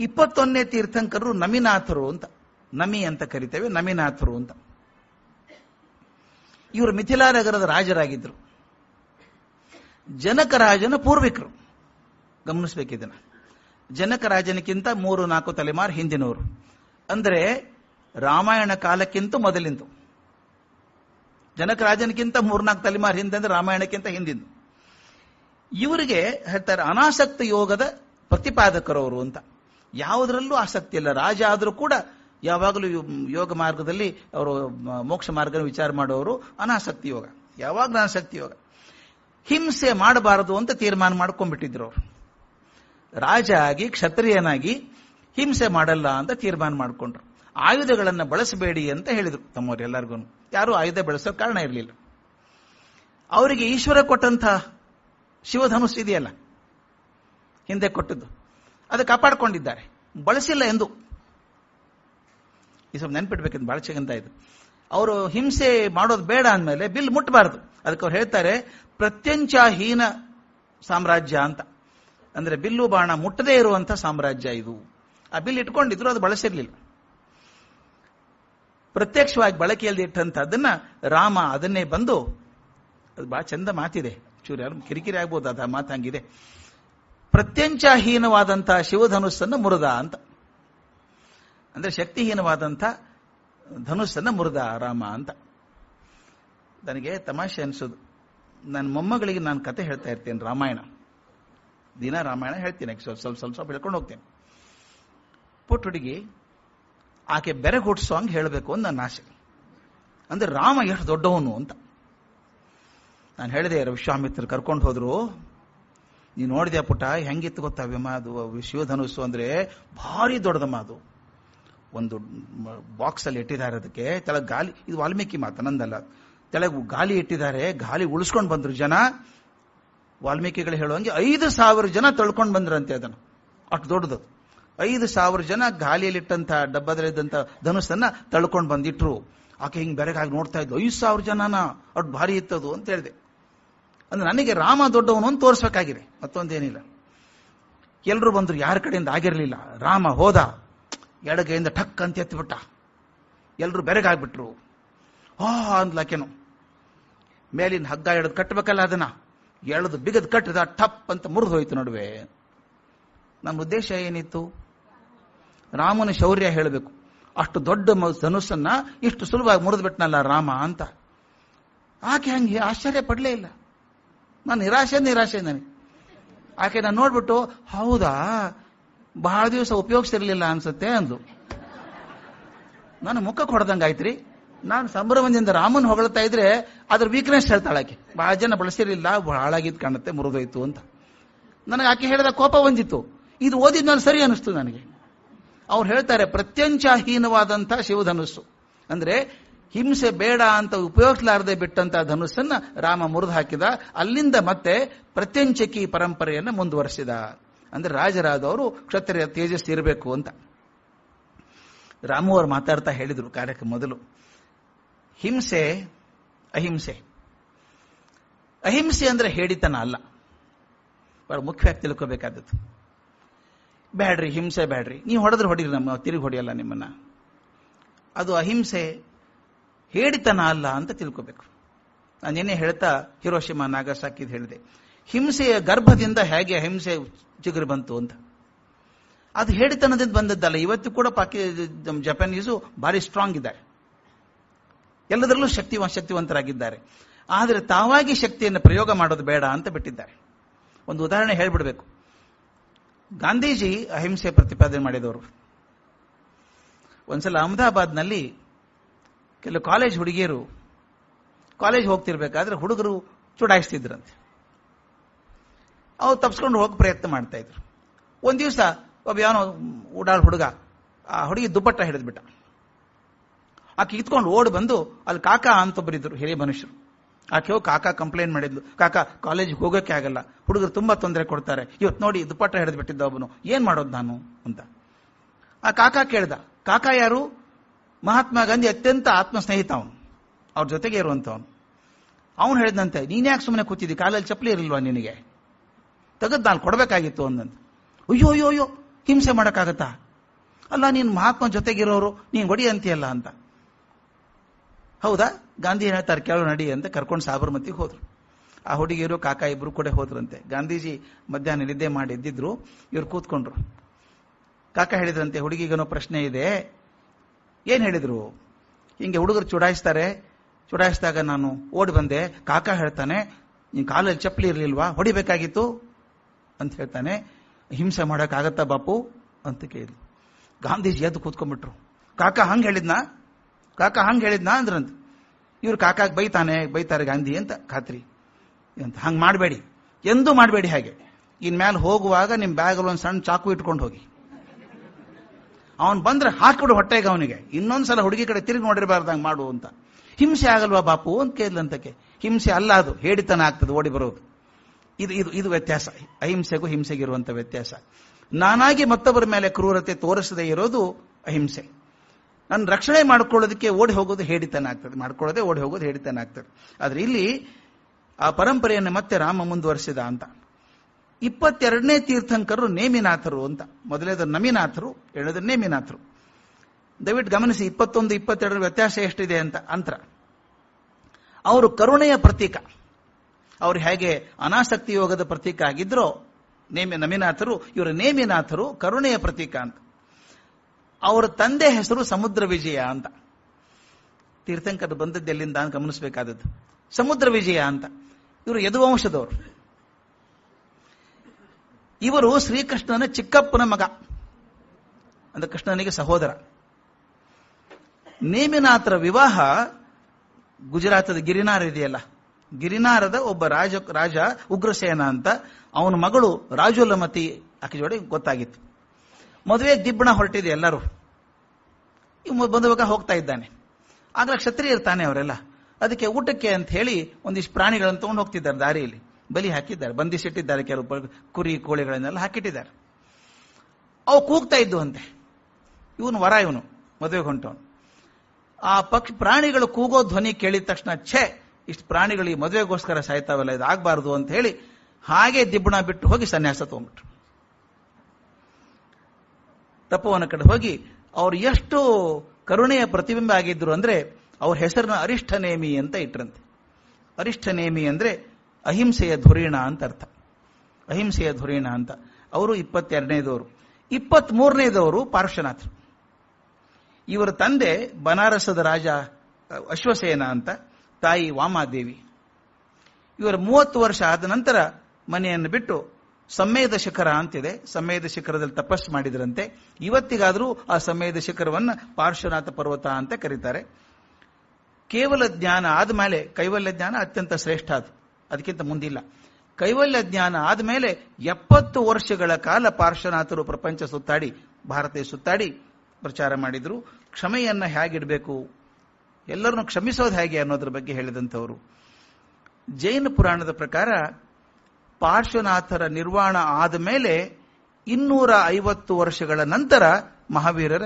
ಇಪ್ಪತ್ತೊಂದನೇ ತೀರ್ಥಂಕರರು ನಮಿನಾಥರು ಅಂತ, ನಮಿ ಅಂತ ಕರಿತೇವೆ, ನಮಿನಾಥರು ಅಂತ. ಇವರು ಮಿಥಿಲಾ ನಗರದ ರಾಜರಾಗಿದ್ದರು ಜನಕರಾಜನ ಪೂರ್ವಿಕರು. ಗಮನಿಸ್ಬೇಕಿದನ್ನ. ಜನಕರಾಜನಕ್ಕಿಂತ ಮೂರು, ನಾಲ್ಕು ತಲೆಮಾರು ಹಿಂದಿನವರು. ಅಂದರೆ ರಾಮಾಯಣ ಕಾಲಕ್ಕಿಂತ ಮೊದಲಿಂದು. ಜನಕರಾಜನಕ್ಕಿಂತ ಮೂರ್ನಾಲ್ಕು ತಲೆಮಾರು ಹಿಂದೆ ಅಂದ್ರೆ ರಾಮಾಯಣಕ್ಕಿಂತ ಹಿಂದಿಂದು. ಇವರಿಗೆ ಹೇಳ್ತಾರೆ ಅನಾಸಕ್ತ ಯೋಗದ ಪ್ರತಿಪಾದಕರವರು ಅಂತ. ಯಾವುದರಲ್ಲೂ ಆಸಕ್ತಿ ಇಲ್ಲ. ರಾಜ ಆದರೂ ಕೂಡ ಯಾವಾಗಲೂ ಯೋಗ ಮಾರ್ಗದಲ್ಲಿ ಅವರು ಮೋಕ್ಷ ಮಾರ್ಗ ವಿಚಾರ ಮಾಡುವವರು ಅನಾಸಕ್ತಿ ಯೋಗ. ಯಾವಾಗಲೂ ಅನಾಸಕ್ತಿ ಯೋಗ. ಹಿಂಸೆ ಮಾಡಬಾರದು ಅಂತ ತೀರ್ಮಾನ ಮಾಡ್ಕೊಂಡ್ಬಿಟ್ಟಿದ್ರು ಅವರು. ರಾಜ ಆಗಿ, ಕ್ಷತ್ರಿಯನಾಗಿ ಹಿಂಸೆ ಮಾಡಲ್ಲ ಅಂತ ತೀರ್ಮಾನ ಮಾಡಿಕೊಂಡ್ರು. ಆಯುಧಗಳನ್ನು ಬಳಸಬೇಡಿ ಅಂತ ಹೇಳಿದರು ತಮ್ಮವರೆಲ್ಲರಿಗೂ ಯಾರು ಆಯುಧ ಬಳಸೋ ಕಾರಣ ಇರಲಿಲ್ಲ. ಅವರಿಗೆ ಈಶ್ವರ ಕೊಟ್ಟಂತ ಶಿವಧನುಸ್ ಇದೆಯಲ್ಲ? ಹಿಂದೆ ಕೊಟ್ಟದ್ದು. ಅದು ಕಾಪಾಡಿಕೊಂಡಿದ್ದಾರೆ. ಬಳಸಿಲ್ಲ ಎಂದು. ಈ ಸ್ವಲ್ಪ ನೆನ್ಪಿಡ್ಬೇಕಂತ ಬಹಳ ಚಗಂತ ಇದು. ಅವರು ಹಿಂಸೆ ಮಾಡೋದು ಬೇಡ ಅಂದಮೇಲೆ ಬಿಲ್ ಮುಟ್ಟಬಾರದು ಅದಕ್ಕೆ ಅವ್ರು ಹೇಳ್ತಾರೆ ಪ್ರತ್ಯಂಚಾಹೀನ ಸಾಮ್ರಾಜ್ಯ ಅಂತ. ಅಂದ್ರೆ ಬಿಲ್ಲು ಬಾಣ ಮುಟ್ಟದೇ ಇರುವಂತ ಸಾಮ್ರಾಜ್ಯ ಇದು. ಆ ಬಿಲ್ ಇಟ್ಕೊಂಡಿದ್ರು, ಅದು ಬಳಸಿರ್ಲಿಲ್ಲ. ಪ್ರತ್ಯಕ್ಷವಾಗಿ ಬಳಕೆಯಲ್ಲಿ ಇಟ್ಟಂತದ್ದನ್ನ ರಾಮ ಅದನ್ನೇ ಬಂದು, ಅದು ಬಹಳ ಚಂದ ಮಾತಿದೆ. ಚೂರು ಯಾರು ಕಿರಿಕಿರಿ ಆಗ್ಬೋದು, ಅದು ಆ ಮಾತು ಹಂಗಿದೆ. ಪ್ರತ್ಯಂಚಾಹೀನವಾದಂತಹ ಶಿವಧನುಸ್ಸನ್ನು ಮುರಿದ ಅಂತ. ಅಂದ್ರೆ ಶಕ್ತಿಹೀನವಾದಂಥ ಧನುಸ್ಸನ್ನು ಮುರಿದ, ರಾಮ ಅಂತ. ನನಗೆ ತಮಾಷೆ ಅನಿಸೋದು. ನನ್ನ ಮೊಮ್ಮಗಳಿಗೆ ನಾನು ಕತೆ ಹೇಳ್ತಾ ಇರ್ತೇನೆ, ರಾಮಾಯಣ. ದಿನ ರಾಮಾಯಣ ಹೇಳ್ತೀನಿ ಸ್ವಲ್ಪ ಸ್ವಲ್ಪ ಸ್ವಲ್ಪ ಸ್ವಲ್ಪ ಹೇಳ್ಕೊಂಡು ಹೋಗ್ತೇನೆ. ಪುಟ್ಟ ಹುಡುಗಿ, ಆಕೆ ಬೆರೆ ಹುಟ್ಟಿಸೋಂಗ್ ಹೇಳಬೇಕು ಅಂತ ನನ್ನ ಆಸೆ. ಅಂದ್ರೆ ರಾಮ ಎಷ್ಟು ದೊಡ್ಡವನು ಅಂತ. ನಾನು ಹೇಳಿದೆ ವಿಶ್ವಾಮಿತ್ರ ಕರ್ಕೊಂಡು ಹೋದ್ರು ನೀನು ನೋಡಿದೆ ಪುಟ ಹೆಂಗಿತ್ತು ಗೊತ್ತಾ ವಿಮ ಅದು? ಶಿವಧನುಸ್ಸು ಅಂದ್ರೆ ಭಾರಿ ದೊಡ್ಡದಮ್ಮ ಅದು. ಒಂದು ಬಾಕ್ಸ್ ಅಲ್ಲಿ ಇಟ್ಟಿದ್ದಾರೆ ಅದಕ್ಕೆ. ತೆಳಗ್ ಗಾಲಿ, ಇದು ವಾಲ್ಮೀಕಿ ಮಾತು, ನಂದಲ್ಲ. ತೆಳಗ್ ಗಾಲಿ ಇಟ್ಟಿದ್ದಾರೆ, ಗಾಲಿ ಉಳಿಸ್ಕೊಂಡು ಬಂದ್ರು ಜನ. ವಾಲ್ಮೀಕಿಗಳು ಹೇಳುವಂಗೆ ಐದು ಸಾವಿರ ಜನ ತಳ್ಕೊಂಡು ಬಂದ್ರಂತೆ ಅದನ್ನು. ಅಷ್ಟು ದೊಡ್ಡದು. ಐದು ಸಾವಿರ ಜನ ಗಾಲಿಯಲ್ಲಿಟ್ಟಂಥ ಡಬ್ಬದಲ್ಲಿದ್ದಂತ ಧನುಸನ್ನ ತಳ್ಕೊಂಡು ಬಂದಿಟ್ರು. ಆಕೆ ಹಿಂಗೆ ಬೆರಗಾಗಿ ನೋಡ್ತಾ ಇದ್ದು ಐದು ಸಾವಿರ ಜನನ. ಅಷ್ಟು ಭಾರಿ ಇತ್ತದು ಅಂತ ಹೇಳಿದೆ. ಅಂದ್ರೆ ನನಗೆ ರಾಮ ದೊಡ್ಡವನು ಅಂತ ತೋರಿಸ್ಬೇಕಾಗಿದೆ. ಮತ್ತೊಂದೇನಿಲ್ಲ. ಎಲ್ಲರೂ ಬಂದ್ರು, ಯಾರ ಕಡೆಯಿಂದ ಆಗಿರಲಿಲ್ಲ. ರಾಮ ಹೋದ, ಎಡಗೈಯಿಂದ ಠಕ್ ಅಂತ ಎತ್ತಿಬಿಟ್ಟ. ಎಲ್ಲರೂ ಬೆರಗಾಗ್ಬಿಟ್ರು. ಹಾ ಅಂದ್ಲಾಕೆನು. ಮೇಲಿನ ಹಗ್ಗ ಎಳೆದು ಕಟ್ಟಬೇಕಲ್ಲ ಅದನ್ನ. ಎಳೆದು ಬಿಗದ್ ಕಟ್ಟಿದ ಟಪ್ ಅಂತ ಮುರಿದು ಹೋಯ್ತು ನಡುವೆ. ನಮ್ಮ ಉದ್ದೇಶ ಏನಿತ್ತು? ರಾಮನ ಶೌರ್ಯ ಹೇಳಬೇಕು. ಅಷ್ಟು ದೊಡ್ಡ ಧನುಸ್ಸನ್ನ ಇಷ್ಟು ಸುಲಭವಾಗಿ ಮುರಿದ್ಬಿಟ್ನಲ್ಲ ರಾಮ ಅಂತ. ಆಕೆ ಹಂಗೆ ಆಶ್ಚರ್ಯ ಪಡಲೇ ಇಲ್ಲ. ನಾನು ನಿರಾಶೆ ನಿರಾಶೆ ನನಗೆ ಆಕೆ ನಾನು ನೋಡ್ಬಿಟ್ಟು, ಹೌದಾ? ಬಹಳ ದಿವಸ ಉಪಯೋಗಿಸಿರ್ಲಿಲ್ಲ ಅನ್ಸುತ್ತೆ ಅಂದು ನಾನು ಮುಖ ಕೊಡ್ದಂಗಾಯ್ತ್ರಿ ನಾನು ಸಂಭ್ರಮದಿಂದ ರಾಮನ್ ಹೊಗಳ್ತಾ ಇದ್ರೆ ಅದ್ರ ವೀಕ್ನೆಸ್ ಹೇಳ್ತಾಳೆ ಆಕೆ. ಬಹಳ ಜನ ಬಳಸಿರ್ಲಿಲ್ಲ ಹಾಳಾಗಿದ್ ಕಾಣುತ್ತೆ, ಮುರುಗೋಯ್ತು ಅಂತ. ನನಗೆ ಆಕೆ ಹೇಳಿದ ಕೋಪ ಬಂದಿತ್ತು. ಇದು ಓದಿದ್ ನಾನು ಸರಿ ಅನಿಸ್ತು ನನಗೆ. ಅವ್ರು ಹೇಳ್ತಾರೆ, ಪ್ರತ್ಯಂಚಾಹೀನವಾದಂಥ ಶಿವಧನುಸ್ಸು. ಅಂದ್ರೆ ಹಿಂಸೆ ಬೇಡ ಅಂತ ಉಪಯೋಗಿಸಲಾರದೆ ಬಿಟ್ಟಂತ ಧನುಸ್ಸನ್ನ ರಾಮ ಮುರಿದು ಹಾಕಿದ. ಅಲ್ಲಿಂದ ಮತ್ತೆ ಪ್ರತ್ಯಂಚಕಿ ಪರಂಪರೆಯನ್ನು ಮುಂದುವರೆಸಿದ. ಅಂದ್ರೆ ರಾಜರಾದವರು ಕ್ಷತ್ರಿಯ ತೇಜಸ್ ಇರಬೇಕು ಅಂತ. ರಾಮು ಅವರು ಮಾತಾಡ್ತಾ ಹೇಳಿದ್ರು ಕಾರ್ಯಕ್ಕೆ ಮೊದಲು. ಹಿಂಸೆ, ಅಹಿಂಸೆ. ಅಹಿಂಸೆ ಅಂದ್ರೆ ಹೇಳಿತನ ಅಲ್ಲ. ಬಹಳ ಮುಖ್ಯವಾಗಿ ತಿಳ್ಕೋಬೇಕಾದದ್ದು. ಬ್ಯಾಡ್ರಿ, ಹಿಂಸೆ ಬ್ಯಾಡ್ರಿ. ನೀವು ಹೊಡೆದ್ರೆ ಹೊಡೀರಿ ನಮ್ಮ, ತಿರುಗಿ ಹೊಡೆಯಲ್ಲ ನಿಮ್ಮನ್ನ. ಅದು ಅಹಿಂಸೆ ಹೇಳಿತನ ಅಲ್ಲ ಅಂತ ತಿಳ್ಕೋಬೇಕು. ನಾನು ನಿನ್ನೆ ಹೇಳ್ತಾ ಹಿರೋಶಿಮ ನಾಗಸಾಕಿದ್ ಹೇಳಿದೆ. ಹಿಂಸೆಯ ಗರ್ಭದಿಂದ ಹೇಗೆ ಅಹಿಂಸೆ ಚಿಗುರು ಬಂತು ಅಂತ. ಅದು ಹೇಳಿತನದಿಂದ ಬಂದದ್ದಲ್ಲ. ಇವತ್ತು ಕೂಡ ಪಾಕಿ ಜಪಾನೀಸು ಭಾರಿ ಸ್ಟ್ರಾಂಗ್ ಇದ್ದಾರೆ. ಎಲ್ಲದರಲ್ಲೂ ಶಕ್ತಿ ಶಕ್ತಿವಂತರಾಗಿದ್ದಾರೆ. ಆದರೆ ತಾವಾಗಿ ಶಕ್ತಿಯನ್ನು ಪ್ರಯೋಗ ಮಾಡೋದು ಬೇಡ ಅಂತ ಬಿಟ್ಟಿದ್ದಾರೆ. ಒಂದು ಉದಾಹರಣೆ ಹೇಳ್ಬಿಡ್ಬೇಕು. ಗಾಂಧೀಜಿ ಅಹಿಂಸೆ ಪ್ರತಿಪಾದನೆ ಮಾಡಿದವರು. ಒಂದ್ಸಲ ಅಹಮದಾಬಾದ್ನಲ್ಲಿ ಕೆಲವು ಕಾಲೇಜ್ ಹುಡುಗಿಯರು ಕಾಲೇಜ್ ಹೋಗ್ತಿರ್ಬೇಕಾದ್ರೆ ಹುಡುಗರು ಚುಡಾಯಿಸ್ತಿದ್ರಂತೆ. ಅವ್ರು ತಪ್ಸ್ಕೊಂಡು ಹೋಗಕ್ಕೆ ಪ್ರಯತ್ನ ಮಾಡ್ತಾ ಇದ್ರು. ಒಂದ್ ದಿವಸ ಒಬ್ಬ ಯಾವನೋ ಓಡಾಳ್ ಹುಡುಗ, ಆ ಹುಡುಗಿ ದುಪ್ಪಟ್ಟ ಹಿಡಿದ್ಬಿಟ್ಟ. ಆಕೆ ಇತ್ಕೊಂಡು ಓಡ್ ಬಂದು ಅಲ್ಲಿ ಕಾಕಾ ಅಂತ ಒಬ್ಬರಿದ್ರು ಹಿರಿಯ ಮನುಷ್ಯರು. ಆಕೆ ಹೋಗಿ ಕಾಕಾ ಕಂಪ್ಲೇಂಟ್ ಮಾಡಿದ್ಲು. ಕಾಕಾ, ಕಾಲೇಜ್ ಹೋಗೋಕೆ ಆಗಲ್ಲ. ಹುಡುಗರು ತುಂಬಾ ತೊಂದರೆ ಕೊಡ್ತಾರೆ. ಇವತ್ತು ನೋಡಿ ದುಪ್ಪಟ್ಟ ಹಿಡಿದ್ಬಿಟ್ಟಿದ್ದ ಒಬ್ಬನು. ಏನ್ ಮಾಡೋದು ನಾನು? ಅಂತ. ಆ ಕಾಕಾ ಕೇಳ್ದ. ಕಾಕಾ ಯಾರು? ಮಹಾತ್ಮ ಗಾಂಧಿ ಅತ್ಯಂತ ಆತ್ಮ ಸ್ನೇಹಿತ ಅವನು. ಅವ್ರ ಜೊತೆಗೆ ಇರುವಂತವನು ಅವನು. ಹೇಳಿದಂತೆ ನೀನ್ಯಾಕೆ ಸುಮ್ಮನೆ ಕೂತಿದ್ದಿ? ಕಾಲಲ್ಲಿ ಚಪ್ಪಲಿ ಇರಲಿಲ್ವಾ ನಿನಗೆ? ತೆಗೆದು ನಾನು ಕೊಡಬೇಕಾಗಿತ್ತು ಅಂದಂತ. ಅಯ್ಯೋ ಅಯ್ಯೋ ಅಯ್ಯೋ, ಹಿಂಸೆ ಮಾಡೋಕ್ಕಾಗತ್ತಾ? ಅಲ್ಲ, ನೀನು ಮಹಾತ್ಮ ಜೊತೆಗಿರೋರು, ನೀನು ಒಡಿ ಅಂತೀಯಲ್ಲ ಅಂತ. ಹೌದಾ? ಗಾಂಧಿ ಹೇಳ್ತಾರೆ, ಕೇಳೋ ನಡಿ ಅಂತ ಕರ್ಕೊಂಡು ಸಾಬರ್ಮತಿಗೆ ಹೋದ್ರು. ಆ ಹುಡುಗಿಯರು, ಕಾಕ ಇಬ್ರು ಕೂಡ ಹೋದ್ರಂತೆ. ಗಾಂಧೀಜಿ ಮಧ್ಯಾಹ್ನ ನಿದ್ದೆ ಮಾಡಿ ಎದ್ದಿದ್ರು. ಇವ್ರು ಕೂತ್ಕೊಂಡ್ರು. ಕಾಕ ಹೇಳಿದ್ರಂತೆ, ಹುಡುಗಿಗೇನೋ ಪ್ರಶ್ನೆ ಇದೆ. ಏನ್ ಹೇಳಿದ್ರು? ಹಿಂಗೆ ಹುಡುಗರು ಚುಡಾಯಿಸ್ತಾರೆ. ಚುಡಾಯಿಸಿದಾಗ ನಾನು ಓಡಿ ಬಂದೆ. ಕಾಕ ಹೇಳ್ತಾನೆ, ನಿನ್ ಕಾಲಲ್ಲಿ ಚಪ್ಪಲಿ ಇರಲಿಲ್ವಾ? ಹೊಡಿಬೇಕಾಗಿತ್ತು? ಅಂತ ಹೇಳ್ತಾನೆ. ಹಿಂಸೆ ಮಾಡೋಕ್ಕಾಗತ್ತಾ ಬಾಪು? ಅಂತ ಕೇಳಿದ್ರು ಗಾಂಧೀಜಿ ಎದ್ದು ಕೂತ್ಕೊಂಡ್ಬಿಟ್ರು. ಕಾಕ ಹಂಗೆ ಹೇಳಿದ್ನಾ? ಕಾಕ ಹಂಗೆ ಹೇಳಿದ್ನಾ? ಅಂದ್ರಂತ. ಇವ್ರು ಕಾಕಾಗ ಬೈತಾನೆ, ಬೈತಾರೆ ಗಾಂಧಿ ಅಂತ ಖಾತ್ರಿ. ಅಂತ. ಹಂಗೆ ಮಾಡಬೇಡಿ. ಎಂದೂ ಮಾಡಬೇಡಿ ಹಾಗೆ. ಇನ್ಮೇಲೆ ಹೋಗುವಾಗ ನಿಮ್ಮ ಬ್ಯಾಗಲ್ಲಿ ಒಂದು ಸಣ್ಣ ಚಾಕು ಇಟ್ಕೊಂಡು ಹೋಗಿ. ಅವನ್ ಬಂದ್ರೆ ಹಾಕ್ಬಿಡು ಹೊಟ್ಟೆಗೆ ಅವನಿಗೆ. ಇನ್ನೊಂದ್ಸಲ ಹುಡುಗಿ ಕಡೆ ತಿರುಗಿ ನೋಡಿರಬಾರ್ದಂಗೆ ಮಾಡು ಅಂತ. ಹಿಂಸೆ ಆಗಲ್ವಾ ಬಾಪು? ಅಂತ ಕೇಳಿದಂತಕ್ಕೆ ಹಿಂಸೆ ಅಲ್ಲ ಅದು. ಹೇಡಿತನ ಆಗ್ತದೆ, ಓಡಿ ಬರೋದು. ಇದು ಇದು ಇದು ವ್ಯತ್ಯಾಸ. ಅಹಿಂಸೆಗೂ ಹಿಂಸೆಗಿರುವಂತ ವ್ಯತ್ಯಾಸ. ನಾನಾಗಿ ಮತ್ತೊಬ್ಬರ ಮೇಲೆ ಕ್ರೂರತೆ ತೋರಿಸದೇ ಇರೋದು ಅಹಿಂಸೆ. ನನ್ನ ರಕ್ಷಣೆ ಮಾಡ್ಕೊಳ್ಳೋದಕ್ಕೆ ಓಡಿ ಹೋಗೋದು ಹೇಡಿತನ ಆಗ್ತದೆ. ಮಾಡ್ಕೊಳ್ಳೋದೇ ಓಡಿ ಹೋಗೋದು ಹೇಡಿತನ ಆಗ್ತದೆ. ಆದ್ರೆ ಇಲ್ಲಿ ಆ ಪರಂಪರೆಯನ್ನು ಮತ್ತೆ ರಾಮ ಮುಂದುವರಿಸಿದ ಅಂತ. ಇಪ್ಪತ್ತೆರಡನೇ ತೀರ್ಥಂಕರರು ನೇಮಿನಾಥರು ಅಂತ. ಮೊದಲೇದ ನಮಿನಾಥರು, ಎರಡನೇದು ನೇಮಿನಾಥರು. ದಯವಿಟ್ಟು ಗಮನಿಸಿ, ಇಪ್ಪತ್ತೊಂದು, ಇಪ್ಪತ್ತೆರಡರ ವ್ಯತ್ಯಾಸ ಎಷ್ಟಿದೆ ಅಂತ. ಅಂತರ. ಅವರು ಕರುಣೆಯ ಪ್ರತೀಕ. ಅವರು ಹೇಗೆ ಅನಾಸಕ್ತಿ ಯೋಗದ ಪ್ರತೀಕ ಆಗಿದ್ರೋ, ನೇಮಿ, ನಮಿನಾಥರು, ಇವರ ನೇಮಿನಾಥರು, ಕರುಣೆಯ ಪ್ರತೀಕ ಅಂತ. ಅವರ ತಂದೆ ಹೆಸರು ಸಮುದ್ರ ವಿಜಯ ಅಂತ. ತೀರ್ಥಂಕರ್ ಬಂದದ್ದು ಎಲ್ಲಿಂದ ಗಮನಿಸಬೇಕಾದದ್ದು. ಸಮುದ್ರ ವಿಜಯ ಅಂತ. ಇವರು ಯದುವಂಶದವರು. ಇವರು ಶ್ರೀಕೃಷ್ಣನ ಚಿಕ್ಕಪ್ಪನ ಮಗ. ಅಂದ್ರೆ ಕೃಷ್ಣನಿಗೆ ಸಹೋದರ. ನೇಮಿನಾಥರ ವಿವಾಹ ಗುಜರಾತದ ಗಿರಿನಾರ ಇದೆಯಲ್ಲ? ಗಿರಿನಾರದ ಒಬ್ಬ ರಾಜ ರಾಜ ಉಗ್ರಸೇನ ಅಂತ ಅವನ ಮಗಳು ರಾಜುಲಮತಿ ಆಕೆ ಜೋಡಿ ಗೊತ್ತಾಗಿತ್ತು. ಮದುವೆ ದಿಬ್ಬಣ ಹೊರಟಿದೆ ಎಲ್ಲರೂ. ಬಂದವಾಗ ಹೋಗ್ತಾ ಇದ್ದಾನೆ. ಆಗ ಕ್ಷತ್ರಿಯ ಇರ್ತಾನೆ ಅವರೆಲ್ಲ. ಅದಕ್ಕೆ ಊಟಕ್ಕೆ ಅಂತ ಹೇಳಿ ಒಂದಿಷ್ಟು ಪ್ರಾಣಿಗಳನ್ನು ತಗೊಂಡು ಹೋಗ್ತಿದ್ದಾರೆ ದಾರಿಯಲ್ಲಿ. ಬಲಿ ಹಾಕಿದ್ದಾರೆ. ಬಂಧಿಸಿಟ್ಟಿದ್ದಾರೆ ಕೆಲವು ಕುರಿ ಕೋಳಿಗಳನ್ನೆಲ್ಲ ಹಾಕಿಟ್ಟಿದ್ದಾರೆ. ಅವು ಕೂಗ್ತಾ ಇದ್ದು ಅಂತೆ. ಇವನು ವರ ಇವನು, ಮದುವೆ ಹೊಂಟವನು. ಆ ಪಕ್ಷ ಪ್ರಾಣಿಗಳು ಕೂಗೋ ಧ್ವನಿ ಕೇಳಿದ ತಕ್ಷಣ, ಛೇ, ಇಷ್ಟು ಪ್ರಾಣಿಗಳು ಈ ಮದುವೆಗೋಸ್ಕರ ಸಾಯ್ತಾವಲ್ಲ, ಇದು ಆಗಬಾರ್ದು ಅಂತ ಹೇಳಿ ಹಾಗೆ ದಿಬ್ಬಣ ಬಿಟ್ಟು ಹೋಗಿ ಸನ್ಯಾಸ ತಗೊಂಡ್ಬಿಟ್ರು. ತಪೋವನ ಕಡೆ ಹೋಗಿ ಅವರು ಎಷ್ಟು ಕರುಣೆಯ ಪ್ರತಿಬಿಂಬ ಆಗಿದ್ರು ಅಂದ್ರೆ ಅವ್ರ ಹೆಸರನ್ನ ಅರಿಷ್ಠನೇಮಿ ಅಂತ ಇಟ್ರಂತೆ. ಅರಿಷ್ಠನೇಮಿ ಅಂದ್ರೆ ಅಹಿಂಸೆಯ ಧುರೀಣ ಅಂತ ಅರ್ಥ. ಅಹಿಂಸೆಯ ಧುರೀಣ ಅಂತ. ಅವರು ಇಪ್ಪತ್ತೆರಡನೇದವರು. ಇಪ್ಪತ್ತ್ ಮೂರನೇದವರು ಪಾರ್ಶ್ವನಾಥರು ಇವರ ತಂದೆ ಬನಾರಸದ ರಾಜ ಅಶ್ವಸೇನ ಅಂತ, ತಾಯಿ ವಾಮಾದೇವಿ. ಇವರು ಮೂವತ್ತು ವರ್ಷ ಆದ ನಂತರ ಮನೆಯನ್ನು ಬಿಟ್ಟು ಸಮ್ಮೇದ ಶಿಖರ ಅಂತಿದೆ. ಸಮ್ಮೇದ ಶಿಖರದಲ್ಲಿ ತಪಸ್ಸು ಮಾಡಿದ್ರಂತೆ. ಇವತ್ತಿಗಾದರೂ ಆ ಸಮ್ಮೇದ ಶಿಖರವನ್ನು ಪಾರ್ಶ್ವನಾಥ ಪರ್ವತ ಅಂತ ಕರೀತಾರೆ. ಕೇವಲ ಜ್ಞಾನ ಆದ್ಮೇಲೆ ಕೈವಲ್ಯ ಜ್ಞಾನ ಅತ್ಯಂತ ಶ್ರೇಷ್ಠ ಅದು. ಅದಕ್ಕಿಂತ ಮುಂದಿಲ್ಲ. ಕೈವಲ್ಯ ಜ್ಞಾನ ಆದಮೇಲೆ ಎಪ್ಪತ್ತು ವರ್ಷಗಳ ಕಾಲ ಪಾರ್ಶ್ವನಾಥರು ಪ್ರಪಂಚ ಸುತ್ತಾಡಿ, ಭಾರತ ಸುತ್ತಾಡಿ ಪ್ರಚಾರ ಮಾಡಿದ್ರು. ಕ್ಷಮೆಯನ್ನ ಹೇಗಿಡಬೇಕು? ಎಲ್ಲರನ್ನು ಕ್ಷಮಿಸೋದು ಹೇಗೆ ಅನ್ನೋದ್ರ ಬಗ್ಗೆ ಹೇಳಿದಂಥವರು. ಜೈನ ಪುರಾಣದ ಪ್ರಕಾರ ಪಾರ್ಶ್ವನಾಥರ ನಿರ್ವಾಣ ಆದ ಮೇಲೆ ಇನ್ನೂರ ಐವತ್ತು ವರ್ಷಗಳ ನಂತರ ಮಹಾವೀರರ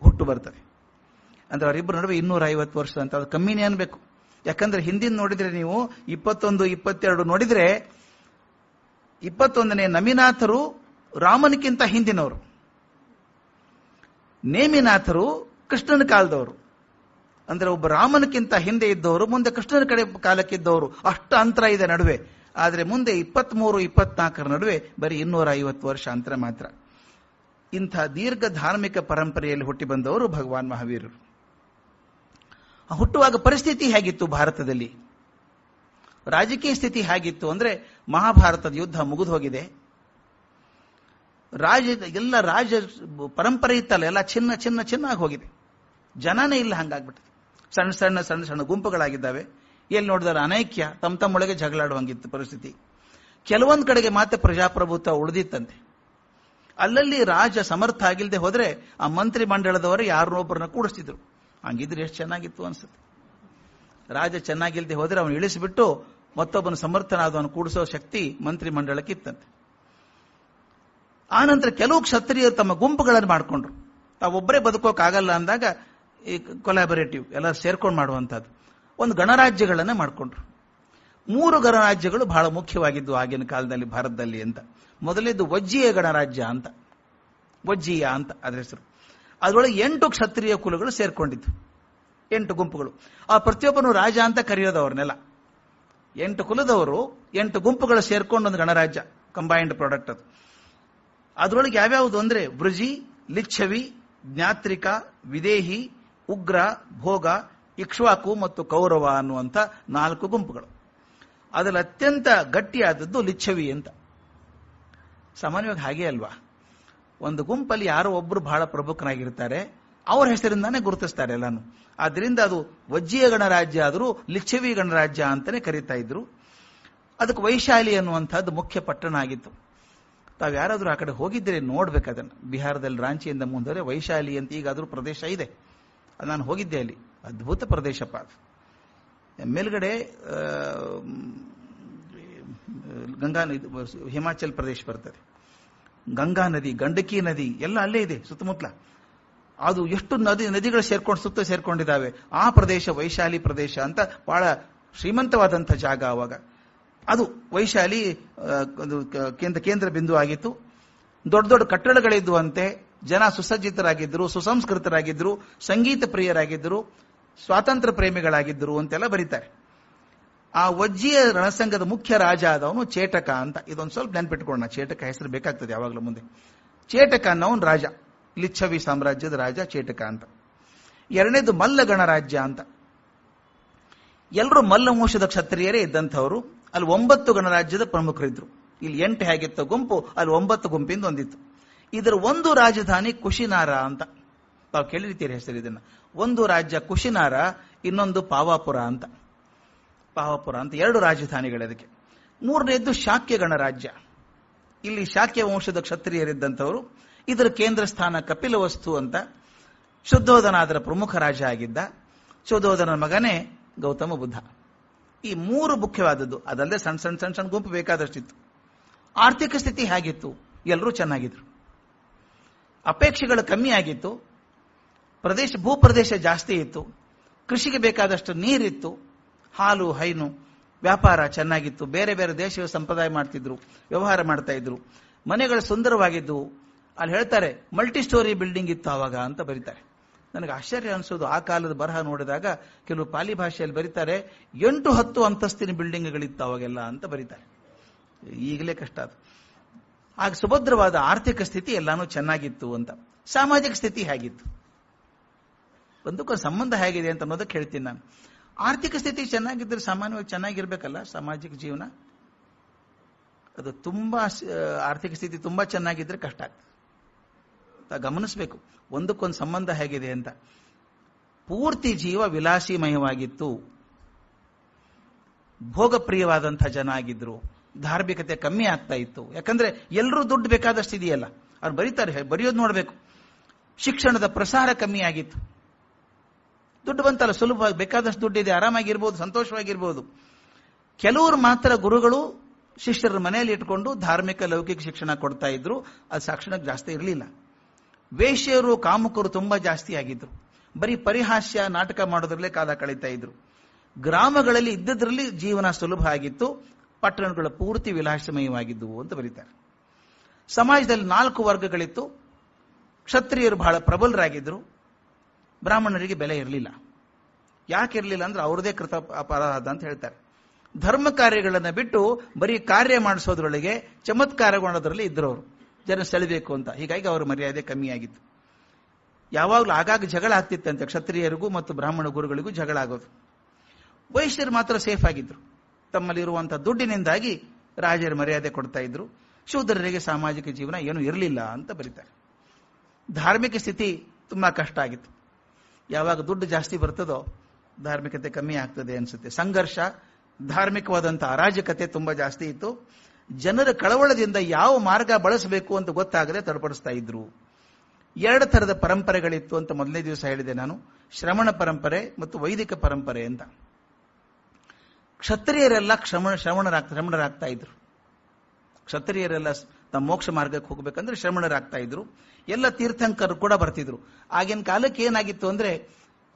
ಹುಟ್ಟು ಬರ್ತದೆ. ಅಂದ್ರೆ ಅವರಿಬ್ಬರ ನಡುವೆ ಇನ್ನೂರ ಐವತ್ತು ವರ್ಷ ಅಂತ ಅದು ಕಮ್ಮಿನೇ ಅನ್ಬೇಕು. ಯಾಕಂದ್ರೆ ಹಿಂದಿನ ನೋಡಿದ್ರೆ ನೀವು ಇಪ್ಪತ್ತೊಂದು, ಇಪ್ಪತ್ತೆರಡು ನೋಡಿದ್ರೆ ಇಪ್ಪತ್ತೊಂದನೇ ನಮಿನಾಥರು ರಾಮನಿಗಿಂತ ಹಿಂದಿನವರು. ನೇಮಿನಾಥರು ಕೃಷ್ಣನ ಕಾಲದವರು. ಅಂದ್ರೆ ಒಬ್ಬ ರಾಮನಕ್ಕಿಂತ ಹಿಂದೆ ಇದ್ದವರು, ಮುಂದೆ ಕೃಷ್ಣನ ಕಡೆ ಕಾಲಕ್ಕಿದ್ದವರು ಅಷ್ಟು ಅಂತರ ಇದೆ ನಡುವೆ. ಆದರೆ ಮುಂದೆ ಇಪ್ಪತ್ಮೂರು, ಇಪ್ಪತ್ನಾಲ್ಕರ ನಡುವೆ ಬರೀ ಇನ್ನೂರ ಐವತ್ತು ವರ್ಷ ಅಂತರ ಮಾತ್ರ. ಇಂಥ ದೀರ್ಘ ಧಾರ್ಮಿಕ ಪರಂಪರೆಯಲ್ಲಿ ಹುಟ್ಟಿ ಬಂದವರು ಭಗವಾನ್ ಮಹಾವೀರರು. ಹುಟ್ಟುವಾಗ ಪರಿಸ್ಥಿತಿ ಹೇಗಿತ್ತು ಭಾರತದಲ್ಲಿ? ರಾಜಕೀಯ ಸ್ಥಿತಿ ಹೇಗಿತ್ತು ಅಂದ್ರೆ ಮಹಾಭಾರತದ ಯುದ್ಧ ಮುಗಿದು ಹೋಗಿದೆ ರಾಜ ಎಲ್ಲ ರಾಜ ಪರಂಪರೆ ಇತ್ತಲ್ಲ, ಎಲ್ಲ ಚಿನ್ನ ಚಿನ್ನ ಚಿನ್ನ ಆಗಿ ಹೋಗಿದೆ. ಜನನೇ ಇಲ್ಲ, ಹಂಗಾಗ್ಬಿಟ್ಟಿದೆ. ಸಣ್ಣ ಸಣ್ಣ ಸಣ್ಣ ಸಣ್ಣ ಗುಂಪುಗಳಾಗಿದ್ದಾವೆ. ಎಲ್ಲಿ ನೋಡಿದ್ರೆ ಅನೈಕ್ಯ, ತಮ್ಮ ತಮ್ಮೊಳಗೆ ಜಗಳಾಡುವಂಗಿತ್ತು ಪರಿಸ್ಥಿತಿ. ಕೆಲವೊಂದು ಕಡೆಗೆ ಮಾತ್ರ ಪ್ರಜಾಪ್ರಭುತ್ವ ಉಳಿದಿತ್ತಂತೆ. ಅಲ್ಲಲ್ಲಿ ರಾಜ ಸಮರ್ಥ ಆಗಿಲ್ಲದೆ ಹೋದ್ರೆ ಆ ಮಂತ್ರಿ ಮಂಡಳದವರು ಯಾರನ್ನೊಬ್ಬರನ್ನ ಕೂಡಿಸ್ತಿದ್ರು. ಹಂಗಿದ್ರೆ ಎಷ್ಟು ಚೆನ್ನಾಗಿತ್ತು ಅನ್ಸುತ್ತೆ. ರಾಜ ಚೆನ್ನಾಗಿಲ್ದೆ ಹೋದರೆ ಅವನು ಇಳಿಸಿಬಿಟ್ಟು ಮತ್ತೊಬ್ಬನ ಸಮರ್ಥನಾದವನು ಕೂಡಿಸೋ ಶಕ್ತಿ ಮಂತ್ರಿ ಮಂಡಳಕ್ಕೆ ಇತ್ತಂತೆ. ಆನಂತರ ಕೆಲವು ಕ್ಷತ್ರಿಯರು ತಮ್ಮ ಗುಂಪುಗಳನ್ನು ಮಾಡಿಕೊಂಡ್ರು. ತಾವೊಬ್ಬರೇ ಬದುಕೋಕ್ಕಾಗಲ್ಲ ಅಂದಾಗ ಈ ಕೊಲಾಬರೇಟಿವ್ ಎಲ್ಲ ಸೇರ್ಕೊಂಡು ಮಾಡುವಂಥದ್ದು. ಒಂದು ಗಣರಾಜ್ಯಗಳನ್ನು ಮಾಡಿಕೊಂಡ್ರು. ಮೂರು ಗಣರಾಜ್ಯಗಳು ಬಹಳ ಮುಖ್ಯವಾಗಿದ್ದು ಆಗಿನ ಕಾಲದಲ್ಲಿ ಭಾರತದಲ್ಲಿ ಅಂತ. ಮೊದಲಿದ್ದು ವಜ್ಜಿಯ ಗಣರಾಜ್ಯ ಅಂತ. ವಜ್ಜೀಯ ಅಂತ ಅದ್ರ ಹೆಸರು. ಅದರೊಳಗೆ ಎಂಟು ಕ್ಷತ್ರಿಯ ಕುಲಗಳು ಸೇರ್ಕೊಂಡಿತ್ತು ಎಂಟು ಗುಂಪುಗಳು. ಆ ಪ್ರತಿಯೊಬ್ಬನು ರಾಜ ಅಂತ ಕರೆಯೋದು ಅವ್ರನ್ನೆಲ್ಲ. ಎಂಟು ಕುಲದವರು ಎಂಟು ಗುಂಪುಗಳು ಸೇರ್ಕೊಂಡು ಒಂದು ಗಣರಾಜ್ಯ ಕಂಬೈನ್ಡ್ ಪ್ರಾಡಕ್ಟ್ ಅದು. ಅದರೊಳಗೆ ಯಾವ್ಯಾವುದು ಅಂದ್ರೆ ವೃಜಿ, ಲಿಚ್ಛವಿ, ಜ್ಞಾತ್ರಿಕ, ವಿದೇಹಿ, ಉಗ್ರ, ಭೋಗ, ಇಕ್ಷ್ವಾಕು ಮತ್ತು ಕೌರವ ಅನ್ನುವಂಥ ನಾಲ್ಕು ಗುಂಪುಗಳು. ಅದರಲ್ಲಿ ಅತ್ಯಂತ ಗಟ್ಟಿಯಾದದ್ದು ಲಿಚ್ಛವಿ ಅಂತ. ಸಾಮಾನ್ಯವಾಗಿ ಹಾಗೆ ಅಲ್ವಾ? ಒಂದು ಗುಂಪಲ್ಲಿ ಯಾರೋ ಒಬ್ರು ಬಹಳ ಪ್ರಮುಖನಾಗಿರ್ತಾರೆ ಅವ್ರ ಹೆಸರಿಂದಾನೇ ಗುರುತಿಸ್ತಾರೆ ಎಲ್ಲಾನು. ಆದ್ರಿಂದ ಅದು ವಜ್ಜಿಯ ಗಣರಾಜ್ಯ ಆದರೂ ಲಿಚ್ಛವಿ ಗಣರಾಜ್ಯ ಅಂತಾನೆ ಕರೀತಾ ಇದ್ರು. ಅದಕ್ಕೆ ವೈಶಾಲಿ ಅನ್ನುವಂಥದ್ದು ಮುಖ್ಯ ಪಟ್ಟಣ ಆಗಿತ್ತು. ತಾವು ಯಾರಾದರೂ ಆ ಕಡೆ ಹೋಗಿದ್ದರೆ ನೋಡ್ಬೇಕು ಅದನ್ನು. ಬಿಹಾರದಲ್ಲಿ ರಾಂಚಿಯಿಂದ ಮುಂದೆ ವೈಶಾಲಿ ಅಂತ ಈಗಾದರೂ ಪ್ರದೇಶ ಇದೆ. ನಾನು ಹೋಗಿದ್ದೆ ಅಲ್ಲಿ. ಅದ್ಭುತ ಪ್ರದೇಶಪ್ಪ ಅದು. ಮೇಲ್ಗಡೆ ಗಂಗಾ ಹಿಮಾಚಲ್ ಪ್ರದೇಶ ಬರ್ತದೆ. ಗಂಗಾ ನದಿ, ಗಂಡಕಿ ನದಿ, ಎಲ್ಲ ಅಲ್ಲೇ ಇದೆ ಸುತ್ತಮುತ್ತಲ. ಅದು ಎಷ್ಟು ನದಿ, ನದಿಗಳು ಸೇರ್ಕೊಂಡು, ಸುತ್ತ ಸೇರ್ಕೊಂಡಿದ್ದಾವೆ. ಆ ಪ್ರದೇಶ ವೈಶಾಲಿ ಪ್ರದೇಶ ಅಂತ ಬಹಳ ಶ್ರೀಮಂತವಾದಂಥ ಜಾಗ ಅವಾಗ. ಅದು ವೈಶಾಲಿ ಕೇಂದ್ರ ಕೇಂದ್ರ ಬಿಂದು ಆಗಿತ್ತು. ದೊಡ್ಡ ದೊಡ್ಡ ಕಟ್ಟಡಗಳಿದ್ದುವಂತೆ ಜನ ಸುಸಜ್ಜಿತರಾಗಿದ್ದರು, ಸುಸಂಸ್ಕೃತರಾಗಿದ್ದರು, ಸಂಗೀತ ಪ್ರಿಯರಾಗಿದ್ದರು, ಸ್ವಾತಂತ್ರ್ಯ ಪ್ರೇಮಿಗಳಾಗಿದ್ದರು ಅಂತೆಲ್ಲ ಬರೀತಾರೆ. ಆ ವಜ್ಜಿಯ ರಣಸಂಘದ ಮುಖ್ಯ ರಾಜ ಆದವನು ಚೇಟಕ ಅಂತ. ಇದೊಂದು ಸ್ವಲ್ಪ ನೆನ್ಪಿಟ್ಕೊಳ್ಳೋಣ. ಚೇಟಕ ಹೆಸರು ಬೇಕಾಗ್ತದೆ ಯಾವಾಗಲೂ ಮುಂದೆ. ಚೇಟಕ ಅನ್ನೋನು ರಾಜ. ಲಿಚ್ಛವಿ ಸಾಮ್ರಾಜ್ಯದ ರಾಜ ಚೇಟಕ ಅಂತ. ಎರಡನೇದು ಮಲ್ಲ ಗಣರಾಜ್ಯ ಅಂತ. ಎಲ್ಲರೂ ಮಲ್ಲ ವಂಶದ ಕ್ಷತ್ರಿಯರೇ ಇದ್ದಂಥವರು. ಅಲ್ಲಿ ಒಂಬತ್ತು ಗಣರಾಜ್ಯದ ಪ್ರಮುಖರಿದ್ರು. ಇಲ್ಲಿ ಎಂಟು ಹೇಗಿತ್ತು ಗುಂಪು, ಅಲ್ಲಿ ಒಂಬತ್ತು ಗುಂಪಿಂದ ಒಂದಿತ್ತು. ಇದರ ಒಂದು ರಾಜಧಾನಿ ಕುಶಿನಾರ ಅಂತ. ತಾವು ಕೇಳಿರ್ತೀರಿ ಹೆಸರು ಇದನ್ನ. ಒಂದು ರಾಜ್ಯ ಕುಶಿನಾರ, ಇನ್ನೊಂದು ಪಾವಾಪುರ ಅಂತ. ಪಾವಾಪುರ ಅಂತ ಎರಡು ರಾಜಧಾನಿಗಳು ಅದಕ್ಕೆ. ಮೂರನೇದ್ದು ಶಾಕ್ಯ ಗಣರಾಜ್ಯ ಇಲ್ಲಿ ಶಾಕ್ಯ ವಂಶದ ಕ್ಷತ್ರಿಯರಿದ್ದಂಥವರು. ಇದರ ಕೇಂದ್ರ ಸ್ಥಾನ ಕಪಿಲವಸ್ತು ಅಂತ ಶುದ್ಧೋಧನ ಅದರ ಪ್ರಮುಖ ರಾಜ ಆಗಿದ್ದ. ಶುದ್ಧೋಧನ ಮಗನೇ ಗೌತಮ ಬುದ್ಧ. ಈ ಮೂರು ಮುಖ್ಯವಾದದ್ದು. ಅದಲ್ಲದೆ ಸಣ್ಣ ಸಣ್ಣ ಸಣ್ಣ ಸಣ್ಣ ಗುಂಪು ಬೇಕಾದಷ್ಟಿತ್ತು. ಆರ್ಥಿಕ ಸ್ಥಿತಿ ಹೇಗಿತ್ತು? ಎಲ್ಲರೂ ಚೆನ್ನಾಗಿದ್ರು. ಅಪೇಕ್ಷೆಗಳು ಕಮ್ಮಿ ಆಗಿತ್ತು. ಪ್ರದೇಶ, ಭೂಪ್ರದೇಶ ಜಾಸ್ತಿ ಇತ್ತು. ಕೃಷಿಗೆ ಬೇಕಾದಷ್ಟು ನೀರಿತ್ತು. ಹಾಲು, ಹೈನು, ವ್ಯಾಪಾರ ಚೆನ್ನಾಗಿತ್ತು. ಬೇರೆ ಬೇರೆ ದೇಶೀಯ ಸಂಪ್ರದಾಯ ಮಾಡ್ತಿದ್ರು, ವ್ಯವಹಾರ ಮಾಡ್ತಾ ಇದ್ರು. ಮನೆಗಳು ಸುಂದರವಾಗಿದ್ದವು ಅಲ್ಲಿ ಹೇಳ್ತಾರೆ ಮಲ್ಟಿ ಸ್ಟೋರಿ ಬಿಲ್ಡಿಂಗ್ ಇತ್ತು ಆವಾಗ ಅಂತ ಬರೀತಾರೆ. ನನಗೆ ಆಶ್ಚರ್ಯ ಅನಿಸೋದು. ಆ ಕಾಲದ ಬರಹ ನೋಡಿದಾಗ ಕೆಲವು ಪಾಲಿ ಭಾಷೆಯಲ್ಲಿ ಬರೀತಾರೆ, ಎಂಟು ಹತ್ತು ಅಂತಸ್ತಿನ ಬಿಲ್ಡಿಂಗ್ಗಳಿತ್ತು ಅವಾಗೆಲ್ಲ ಅಂತ ಬರೀತಾರೆ. ಈಗಲೇ ಕಷ್ಟ ಅದು. ಆಗ ಸುಭದ್ರವಾದ ಆರ್ಥಿಕ ಸ್ಥಿತಿ ಎಲ್ಲಾನು ಚೆನ್ನಾಗಿತ್ತು ಅಂತ. ಸಾಮಾಜಿಕ ಸ್ಥಿತಿ ಹೇಗಿತ್ತು? ಒಂದಕ್ಕೊಂದು ಸಂಬಂಧ ಹೇಗಿದೆ ಅಂತ ಅನ್ನೋದಕ್ಕೆ ಹೇಳ್ತೀನಿ ನಾನು. ಆರ್ಥಿಕ ಸ್ಥಿತಿ ಚೆನ್ನಾಗಿದ್ದರೆ ಸಾಮಾನ್ಯವಾಗಿ ಚೆನ್ನಾಗಿರ್ಬೇಕಲ್ಲ ಸಾಮಾಜಿಕ ಜೀವನ? ಅದು ತುಂಬಾ ಆರ್ಥಿಕ ಸ್ಥಿತಿ ತುಂಬಾ ಚೆನ್ನಾಗಿದ್ರೆ ಕಷ್ಟ ಆಗ್ತದೆ. ಗಮನಿಸಬೇಕು, ಒಂದಕ್ಕೊಂದು ಸಂಬಂಧ ಹೇಗಿದೆ ಅಂತ. ಪೂರ್ತಿ ಜೀವ ವಿಲಾಸಿಮಯವಾಗಿತ್ತು. ಭೋಗಪ್ರಿಯವಾದಂಥ ಜನ ಆಗಿದ್ರು. ಧಾರ್ಮಿಕತೆ ಕಮ್ಮಿ ಆಗ್ತಾ ಇತ್ತು. ಯಾಕಂದ್ರೆ ಎಲ್ಲರೂ ದುಡ್ಡು ಬೇಕಾದಷ್ಟು ಇದೆಯಲ್ಲ ಅವ್ರು ಬರೀತಾರೆ, ಬರೆಯೋದು ನೋಡಬೇಕು. ಶಿಕ್ಷಣದ ಪ್ರಸಾರ ಕಮ್ಮಿ ಆಗಿತ್ತು. ದುಡ್ಡು ಬಂತಲ್ಲ ಸುಲಭವಾಗಿ ಬೇಕಾದಷ್ಟು ದುಡ್ಡಿದೆ, ಆರಾಮಾಗಿರ್ಬೋದು, ಸಂತೋಷವಾಗಿರ್ಬೋದು. ಕೆಲವರು ಮಾತ್ರ ಗುರುಗಳು, ಶಿಷ್ಯರ ಮನೆಯಲ್ಲಿ ಇಟ್ಕೊಂಡು ಧಾರ್ಮಿಕ ಲೌಕಿಕ ಶಿಕ್ಷಣ ಕೊಡ್ತಾ ಇದ್ರು ಅದು ಸಾಕ್ಷಣಕ್ಕೆ ಜಾಸ್ತಿ ಇರಲಿಲ್ಲ. ವೇಶ್ಯರು, ಕಾಮುಕರು ತುಂಬಾ ಜಾಸ್ತಿ ಆಗಿದ್ರು. ಬರೀ ಪರಿಹಾಸ್ಯ, ನಾಟಕ ಮಾಡೋದ್ರಲ್ಲೇ ಕಾಲ ಕಳೀತಾ ಇದ್ರು. ಗ್ರಾಮಗಳಲ್ಲಿ ಇದ್ದದ್ರಲ್ಲಿ ಜೀವನ ಸುಲಭ ಆಗಿತ್ತು, ಪಟ್ಟಣಗಳ ಪೂರ್ತಿ ವಿಲಾಸಮಯವಾಗಿದ್ದವು ಅಂತ ಬರೀತಾರೆ. ಸಮಾಜದಲ್ಲಿ ನಾಲ್ಕು ವರ್ಗಗಳಿತ್ತು. ಕ್ಷತ್ರಿಯರು ಬಹಳ ಪ್ರಬಲರಾಗಿದ್ರು. ಬ್ರಾಹ್ಮಣರಿಗೆ ಬೆಲೆ ಇರಲಿಲ್ಲ. ಯಾಕೆ ಇರಲಿಲ್ಲ ಅಂದ್ರೆ ಅವ್ರದೇ ಕೃತ ಅಪರಾಧ ಅಂತ ಹೇಳ್ತಾರೆ. ಧರ್ಮ ಕಾರ್ಯಗಳನ್ನು ಬಿಟ್ಟು ಬರೀ ಕಾರ್ಯ ಮಾಡಿಸೋದ್ರೊಳಗೆ ಚಮತ್ಕಾರಗೊಂಡೋದ್ರಲ್ಲಿ ಅವರು ಜನ ಸೆಳಿಬೇಕು ಅಂತ. ಹೀಗಾಗಿ ಅವರ ಮರ್ಯಾದೆ ಕಮ್ಮಿ ಆಗಿತ್ತು. ಯಾವಾಗಲೂ ಆಗಾಗ ಜಗಳ ಆಗ್ತಿತ್ತಂತೆ ಕ್ಷತ್ರಿಯರಿಗೂ ಮತ್ತು ಬ್ರಾಹ್ಮಣ ಗುರುಗಳಿಗೂ ಜಗಳ ಆಗೋದು. ವೈಶ್ಯರು ಮಾತ್ರ ಸೇಫ್ ಆಗಿದ್ರು. ತಮ್ಮಲ್ಲಿರುವಂತಹ ದುಡ್ಡಿನಿಂದಾಗಿ ರಾಜರ ಮರ್ಯಾದೆ ಕೊಡ್ತಾ ಇದ್ರು. ಶೂದ್ರರಿಗೆ ಸಾಮಾಜಿಕ ಜೀವನ ಏನು ಇರಲಿಲ್ಲ ಅಂತ ಬರೀತಾರೆ. ಧಾರ್ಮಿಕ ಸ್ಥಿತಿ ತುಂಬಾ ಕಷ್ಟ ಆಗಿತ್ತು. ಯಾವಾಗ ದುಡ್ಡು ಜಾಸ್ತಿ ಬರ್ತದೋ ಧಾರ್ಮಿಕತೆ ಕಮ್ಮಿ ಆಗ್ತದೆ ಅನ್ಸುತ್ತೆ. ಸಂಘರ್ಷ, ಧಾರ್ಮಿಕವಾದಂತಹ ಅರಾಜಕತೆ ತುಂಬಾ ಜಾಸ್ತಿ ಇತ್ತು. ಜನರ ಕಳವಳದಿಂದ ಯಾವ ಮಾರ್ಗ ಬಳಸಬೇಕು ಅಂತ ಗೊತ್ತಾಗದೆ ತಡಪಡಿಸ್ತಾ ಇದ್ರು. ಎರಡು ತರದ ಪರಂಪರೆಗಳಿತ್ತು ಅಂತ ಮೊದಲನೇ ದಿವಸ ಹೇಳಿದೆ ನಾನು. ಶ್ರಮಣ ಪರಂಪರೆ ಮತ್ತು ವೈದಿಕ ಪರಂಪರೆ ಅಂತ. ಕ್ಷತ್ರಿಯರೆಲ್ಲ ಶ್ರಮಣ ಶ್ರವಣರಾಗ್ ಶ್ರಮಣರಾಗ್ತಾ ಇದ್ರು. ಕ್ಷತ್ರಿಯರೆಲ್ಲ ತಮ್ಮ ಮೋಕ್ಷ ಮಾರ್ಗಕ್ಕೆ ಹೋಗ್ಬೇಕಂದ್ರೆ ಶ್ರಮಣರಾಗ್ತಾ ಇದ್ರು. ಎಲ್ಲ ತೀರ್ಥಂಕರು ಕೂಡ ಬರ್ತಿದ್ರು. ಆಗಿನ ಕಾಲಕ್ಕೆ ಏನಾಗಿತ್ತು ಅಂದ್ರೆ,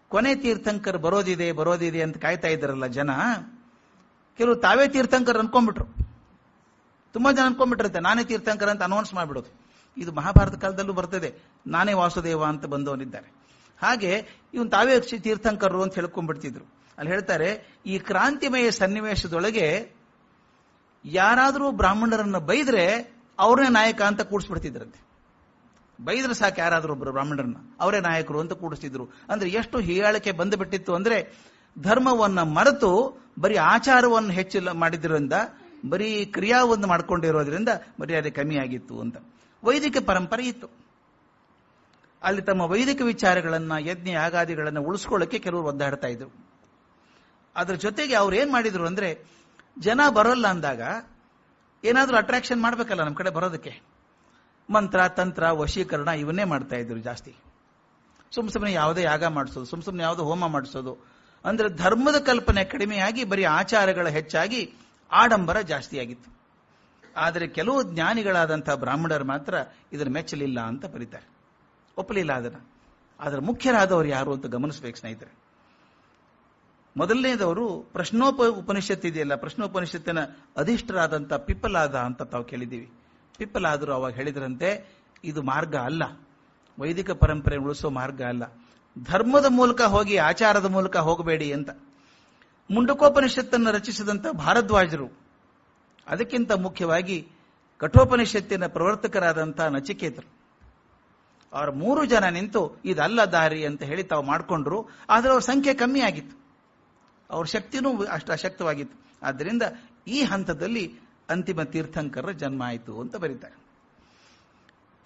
ಕೊನೆ ತೀರ್ಥಂಕರ್ ಬರೋದಿದೆ ಬರೋದಿದೆ ಅಂತ ಕಾಯ್ತಾ ಇದ್ರಲ್ಲ ಜನ. ಕೆಲವು ತಾವೇ ತೀರ್ಥಂಕರ್ ಅನ್ಕೊಂಡ್ಬಿಟ್ರು. ತುಂಬಾ ಜನ ಅನ್ಕೊಂಡ್ಬಿಟ್ಟಿರುತ್ತೆ, ನಾನೇ ತೀರ್ಥಂಕರ್ ಅಂತ ಅನೌನ್ಸ್ ಮಾಡ್ಬಿಡೋದು. ಇದು ಮಹಾಭಾರತ ಕಾಲದಲ್ಲೂ ಬರ್ತದೆ. ನಾನೇ ವಾಸುದೇವ ಅಂತ ಬಂದವನಿದ್ದಾರೆ. ಹಾಗೆ ಇವನ್ ತಾವೇ ತೀರ್ಥಂಕರರು ಅಂತ ಹೇಳ್ಕೊಂಡ್ಬಿಡ್ತಿದ್ರು. ಅಲ್ಲಿ ಹೇಳ್ತಾರೆ, ಈ ಕ್ರಾಂತಿಮಯ ಸನ್ನಿವೇಶದೊಳಗೆ ಯಾರಾದರೂ ಬ್ರಾಹ್ಮಣರನ್ನ ಬೈದ್ರೆ ಅವ್ರನ್ನೇ ನಾಯಕ ಅಂತ ಕೂಡಿಸ್ಬಿಡ್ತಿದ್ರಂತೆ. ಬೈದ್ರೆ ಸಾಕು ಯಾರಾದರೂ ಒಬ್ಬರು ಬ್ರಾಹ್ಮಣರನ್ನ. ಅವರೇ ನಾಯಕರು ಅಂತ ಕೂಡಿಸ್ತಿದ್ರು. ಅಂದ್ರೆ ಎಷ್ಟು ಹೀಯಾಳಿಕೆ ಬಂದು ಬಿಟ್ಟಿತ್ತು ಅಂದ್ರೆ ಧರ್ಮವನ್ನ ಮರೆತು ಬರೀ ಆಚಾರವನ್ನು ಹೆಚ್ಚು ಮಾಡಿದ್ರಿಂದ, ಬರೀ ಕ್ರಿಯಾವನ್ನು ಮಾಡ್ಕೊಂಡಿರೋದ್ರಿಂದ ಮರ್ಯಾದೆ ಕಮ್ಮಿ ಆಗಿತ್ತು ಅಂತ. ವೈದಿಕ ಪರಂಪರೆ ಇತ್ತು. ಅಲ್ಲಿ ತಮ್ಮ ವೈದಿಕ ವಿಚಾರಗಳನ್ನ, ಯಜ್ಞ ಯಾಗಾದಿಗಳನ್ನ ಉಳಿಸ್ಕೊಳ್ಳಕ್ಕೆ ಕೆಲವರು ಒದ್ದಾಡ್ತಾ ಇದ್ರು. ಅದ್ರ ಜೊತೆಗೆ ಅವ್ರು ಏನ್ ಮಾಡಿದ್ರು ಅಂದ್ರೆ, ಜನ ಬರೋಲ್ಲ ಅಂದಾಗ ಏನಾದ್ರೂ ಅಟ್ರಾಕ್ಷನ್ ಮಾಡಬೇಕಲ್ಲ ನಮ್ಮ ಕಡೆ ಬರೋದಕ್ಕೆ. ಮಂತ್ರ, ತಂತ್ರ, ವಶೀಕರಣ ಇವನ್ನೇ ಮಾಡ್ತಾ ಇದ್ರು ಜಾಸ್ತಿ. ಸುಮ್ ಸುಮ್ಮನೆ ಯಾವುದೇ ಯಾಗ ಮಾಡಿಸೋದು, ಸುಮ್ ಸುಮ್ಮನೆ ಯಾವುದೋ ಹೋಮ ಮಾಡಿಸೋದು. ಅಂದ್ರೆ ಧರ್ಮದ ಕಲ್ಪನೆ ಕಡಿಮೆಯಾಗಿ ಬರೀ ಆಚಾರಗಳ ಹೆಚ್ಚಾಗಿ ಆಡಂಬರ ಜಾಸ್ತಿಯಾಗಿತ್ತು ಆದರೆ ಕೆಲವು ಜ್ಞಾನಿಗಳಾದಂಥ ಬ್ರಾಹ್ಮಣರು ಮಾತ್ರ ಇದನ್ನು ಮೆಚ್ಚಲಿಲ್ಲ ಅಂತ ಬರೀತಾರೆ. ಒಪ್ಪಲಿಲ್ಲ ಅದನ್ನ. ಅದರ ಮುಖ್ಯರಾದವರು ಯಾರು ಅಂತ ಗಮನಿಸಬೇಕು ಸ್ನೇಹಿತರೆ. ಮೊದಲನೇದವರು ಪ್ರಶ್ನೋಪ ಉಪನಿಷತ್ ಇದೆಯಲ್ಲ, ಪ್ರಶ್ನೋಪನಿಷತ್ತಿನ ಅಧಿಷ್ಠರಾದಂತ ಪಿಪ್ಪಲಾದ ಅಂತ ತಾವು ಕೇಳಿದ್ದೀವಿ. ಪಿಪ್ಪಲಾದರು ಅವಾಗ ಹೇಳಿದ್ರಂತೆ, ಇದು ಮಾರ್ಗ ಅಲ್ಲ. ವೈದಿಕ ಪರಂಪರೆ ಉಳಿಸೋ ಮಾರ್ಗ ಅಲ್ಲ. ಧರ್ಮದ ಮೂಲಕ ಹೋಗಿ ಆಚಾರದ ಮೂಲಕ ಹೋಗಬೇಡಿ ಅಂತ. ಮುಂಡಕೋಪನಿಷತ್ತನ್ನು ರಚಿಸಿದಂತ ಭಾರದ್ವಾಜರು, ಅದಕ್ಕಿಂತ ಮುಖ್ಯವಾಗಿ ಕಠೋಪನಿಷತ್ತಿನ ಪ್ರವರ್ತಕರಾದಂಥ ನಚಿಕೇತರು. ಅವರ ಮೂರು ಜನ ನಿಂತು, ಇದಲ್ಲ ದಾರಿ ಅಂತ ಹೇಳಿ ತಾವು ಮಾಡಿಕೊಂಡ್ರು, ಆದರೆ ಅವ್ರ ಸಂಖ್ಯೆ ಕಮ್ಮಿ ಆಗಿತ್ತು. ಅವ್ರ ಶಕ್ತಿನೂ ಅಷ್ಟು ಅಶಕ್ತವಾಗಿತ್ತು. ಆದ್ದರಿಂದ ಈ ಹಂತದಲ್ಲಿ ಅಂತಿಮ ತೀರ್ಥಂಕರರ ಜನ್ಮ ಆಯಿತು ಅಂತ ಬರೀತಾರೆ.